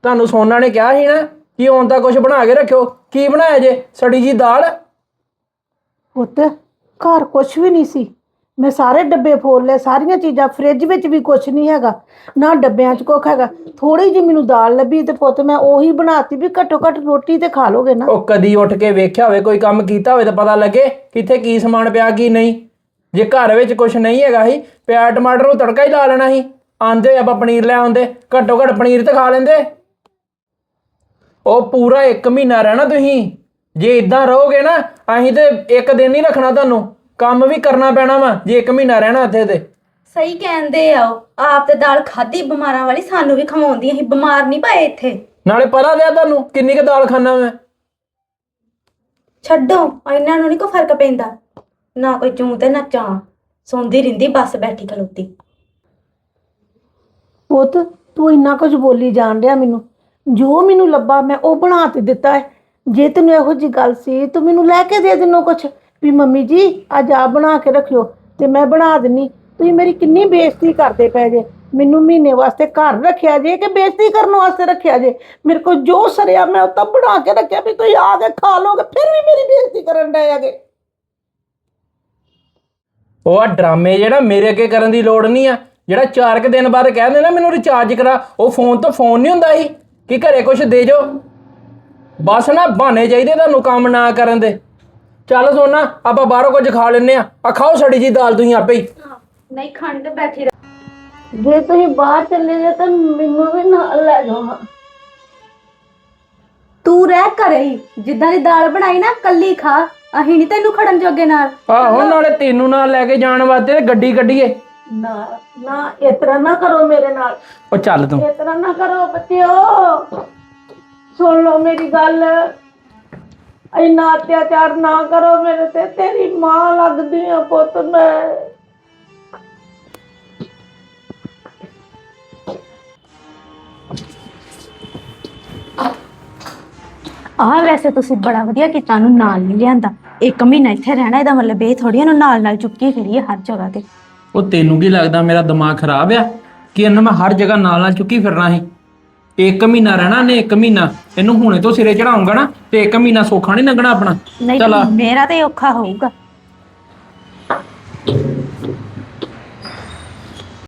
ਤੁਹਾਨੂੰ ਸੋਨਾ ਨੇ ਕਿਹਾ ਸੀ ਨਾ ਕਿ ਹੁਣ ਤਾਂ ਕੁਝ ਬਣਾ ਕੇ ਰੱਖਿਓ? ਕੀ ਬਣਾਇਆ ਜੇ? ਸੜੀ ਜੀ ਦਾਲ? ਪੁੱਤ ਘਰ ਕੁਛ ਵੀ ਨਹੀਂ ਸੀ। ਮੈਂ ਸਾਰੇ ਡੱਬੇ ਫੋਲ ਲਏ ਸਾਰੀਆਂ ਚੀਜ਼ਾਂ ਫ੍ਰਿਜ ਵਿੱਚ ਵੀ ਕੁਛ ਨਹੀਂ ਹੈਗਾ ਨਾ ਡੱਬਿਆਂ 'ਚ ਕੁਛ ਹੈਗਾ। ਥੋੜੀ ਜਿਹੀ ਮੈਨੂੰ ਦਾਲ ਲੱਭੀ ਤੇ ਪੁੱਤ ਮੈਂ ਉਹੀ ਬਣਾਤੀ ਵੀ ਘੱਟੋ ਘੱਟ ਰੋਟੀ ਤੇ ਖਾ ਲੋਗੇ ਨਾ। ਉਹ ਕਦੀ ਉੱਠ ਕੇ ਵੇਖਿਆ ਹੋਵੇ ਕੋਈ ਕੰਮ ਕੀਤਾ ਹੋਵੇ ਤਾਂ ਪਤਾ ਲੱਗੇ ਕਿੱਥੇ ਕੀ ਸਮਾਨ ਪਿਆ ਕੀ ਨਹੀਂ। ਜੇ ਘਰ ਵਿੱਚ ਕੁਝ ਨਹੀਂ ਹੈਗਾ ਸੀ ਪਿਆਜ਼ ਟਮਾਟਰ ਨੂੰ ਤੜਕਾ ਹੀ ਲਾ ਲੈਣਾ ਸੀ। ਆਂਦੇ ਆਪਾਂ ਪਨੀਰ ਲੈ ਆਉਂਦੇ ਘੱਟੋ ਘੱਟ ਪਨੀਰ ਤੇ ਖਾ ਲੈਂਦੇ। ਉਹ ਪੂਰਾ 1 ਮਹੀਨਾ ਰਹਿਣਾ ਤੁਸੀਂ। ਜੇ ਇਦਾਂ ਰਹੋਗੇ ਨਾ ਅਸੀਂ ਤੇ ਇੱਕ ਦਿਨ ਨਹੀਂ ਰੱਖਣਾ ਤੁਹਾਨੂੰ। ਕੰਮ ਵੀ ਕਰਨਾ ਪੈਣਾ ਵਾ ਜੇ 1 ਮਹੀਨਾ ਰਹਿਣਾ ਇੱਥੇ ਤੇ। ਸਹੀ ਕਹਿੰਦੇ ਆ ਉਹ। ਆਪ ਤੇ ਦਾਲ ਖਾਦੀ ਬਿਮਾਰਾਂ ਵਾਲੀ ਸਾਨੂੰ ਵੀ ਖਵਾਉਂਦੀ ਅਸੀਂ ਬਿਮਾਰ ਨਹੀਂ ਪਏ ਇੱਥੇ। ਨਾਲੇ ਪਤਾ ਲਿਆ ਤੁਹਾਨੂੰ ਕਿੰਨੀ ਕੁ ਦਾਲ ਖਾਣਾ ਮੈਂ। ਛੱਡੋ ਇਹਨਾਂ ਨੂੰ ਨਹੀਂ ਕੋਈ ਫ਼ਰਕ ਪੈਂਦਾ। ਨਾ ਕੋਈ ਚੂੰ ਤੇ ਨਾ ਚਾਂ। ਸੌਂਦੀ ਰਹਿੰਦੀ ਬੱਸ ਬੈਠੀ ਖਲੋਤੀ। ਪੁੱਤ ਤੂੰ ਇੰਨਾ ਕੁਝ ਬੋਲੀ ਜਾਣ ਰਿਹਾ ਮੈਨੂੰ। ਜੋ ਮੈਨੂੰ ਲੱਭਾ ਮੈਂ ਉਹ ਬਣਾ ਤੇ ਦਿੱਤਾ ਹੈ। ਜੇ ਤੈਨੂੰ ਇਹੋ ਜੀ ਗੱਲ ਸੀ ਤੂੰ ਮੈਨੂੰ ਲੈ ਕੇ ਦੇ ਦੇਣੋ ਕੁਛ। ਵੀ ਮੰਮੀ ਜੀ, ਅੱਜ ਆ ਬਣਾ ਕੇ ਰੱਖਿਓ ਤੇ ਮੈਂ ਬਣਾ ਦਿੰਨੀ। ਤੁਸੀਂ ਮੇਰੀ ਕਿੰਨੀ ਬੇਇੱਜ਼ਤੀ ਕਰਦੇ ਪਏ ਜੇ। ਮੈਨੂੰ ਮਹੀਨੇ ਵਾਸਤੇ ਘਰ ਰੱਖਿਆ ਜੇ ਕਿ ਬੇਇੱਜ਼ਤੀ ਕਰਨ ਵਾਸਤੇ ਰੱਖਿਆ ਜੇ? ਮੇਰੇ ਕੋਲ ਜੋ ਸਰਿਆ ਮੈਂ ਉਹ ਤਾਂ ਬਣਾ ਕੇ ਰੱਖਿਆ ਵੀ ਤੁਸੀਂ ਆ ਕੇ ਖਾ ਲੋਗੇ ਫਿਰ ਵੀ ਮੇਰੀ ਬੇਇੱਜ਼ਤੀ ਕਰਨ ਡਏ ਹੈਗੇ। ਉਹ ਆ ਡਰਾਮੇ ਜਿਹੜਾ ਮੇਰੇ ਅੱਗੇ ਕਰਨ ਦੀ ਲੋੜ ਨਹੀਂ ਆ। ਜਿਹੜਾ ਚਾਰ ਕੁ ਦਿਨ ਬਾਅਦ ਕਹਿੰਦੇ ਨਾ ਮੈਨੂੰ ਰਿਚਾਰਜ ਕਰਾ, ਉਹ ਫੋਨ ਤੋਂ ਫੋਨ ਨਹੀਂ ਹੁੰਦਾ ਸੀ। ਕਿ ਘਰੇ ਕੁਝ ਦੇ ਜੋ? ਬਸ ਨਾ ਬਹਾਨੇ ਚਾਹੀਦੇ ਤੁਹਾਨੂੰ ਕੰਮ ਨਾ ਕਰਨ ਦੇ। ਚੱਲ ਸੋਨਾ ਆਪਾਂ ਬਾਹਰੋਂ ਕੁਝ ਖਾ ਲੈਨੇ ਆ ਆ ਖਾਓ ਸੜੀ ਜੀ ਦਾਲ ਤੁਸੀਂ ਆਪੇ ਹੀ। ਨਹੀਂ ਖਾਣ ਤੇ ਬੈਠੀ ਜੇ ਤੁਸੀਂ ਬਾਹਰ ਚੱਲੇ ਜੇ ਤਾਂ ਮੈਨੂੰ ਵੀ ਨਾਲ ਲੈ ਜਾਓ ਹਾਂ। ਤੂੰ ਰਹਿ ਘਰੇ ਹੀ ਜਿੱਦਾਂ ਦੀ ਦਾਲ ਬਣਾਈ ਨਾ ਕੱਲੀ ਖਾ। ਅਹੀਂ ਨਹੀਂ ਤੈਨੂੰ ਖੜਨ ਜੋਗੇ ਨਾਲ। ਆਹੋ ਨਾਲੇ ਤੈਨੂੰ ਨਾਲ ਲੈ ਕੇ ਜਾਣ ਵਾਸਤੇ ਤੇ ਗੱਡੀ ਕੱਢੀਏ। ਨਾ ਨਾ ਇਸ ਤਰ੍ਹਾਂ ਨਾ ਕਰੋ ਮੇਰੇ ਨਾਲ। ਉਹ ਚੱਲ ਤੂੰ। ਇਸ ਤਰ੍ਹਾਂ ਨਾ ਕਰੋ ਬੱਚਿਓ। ਸੁਣ ਲਓ ਮੇਰੀ ਗੱਲ। ਇੰਨਾ ਅਤਿਆਚਾਰ ਨਾ ਕਰੋ ਮੇਰੇ ਤੇ। ਤੇਰੀ ਮਾਂ ਲੱਗਦੀ ਆ ਪੁੱਤ ਮੈਂ। ਆਹ ਵੈਸੇ ਤੁਸੀਂ ਬੜਾ ਵਧੀਆ ਕੀਤਾ ਨੂੰ ਨਾਲ ਨਹੀਂ ਲਿਆਂਦਾ। ਇੱਕ ਮਹੀਨਾ ਇੱਥੇ ਰਹਿਣਾ ਇਹਦਾ ਮਤਲਬ ਇਹ ਥੋੜੀ ਇਹਨੂੰ ਨਾਲ ਨਾਲ ਚੁੱਕੀ ਫਿਰੀਏ ਹਰ ਜਗ੍ਹਾ ਤੇ। ਉਹ ਤੈਨੂੰ ਕੀ ਲੱਗਦਾ ਮੇਰਾ ਦਿਮਾਗ ਖਰਾਬ ਆ? ਕਿ ਇਹਨੂੰ ਮੈਂ ਹਰ ਜਗ੍ਹਾ ਨਾਲ ਨਾਲ ਚੁੱਕੀ ਫਿਰਨਾ ਸੀ। ਇੱਕ ਮਹੀਨਾ ਰਹਿਣਾ ਨੇ ਇੱਕ ਮਹੀਨਾ। ਇਹਨੂੰ ਹੁਣੇ ਤੋਂ ਸਿਰੇ ਚੜਾਉਂਗਾ ਨਾ ਤੇ ਇੱਕ ਮਹੀਨਾ ਸੌਖਾ ਨਹੀਂ ਲੰਘਣਾ ਆਪਣਾ। ਨਹੀਂ ਮੇਰਾ ਤੇ ਔਖਾ ਹੋਊਗਾ।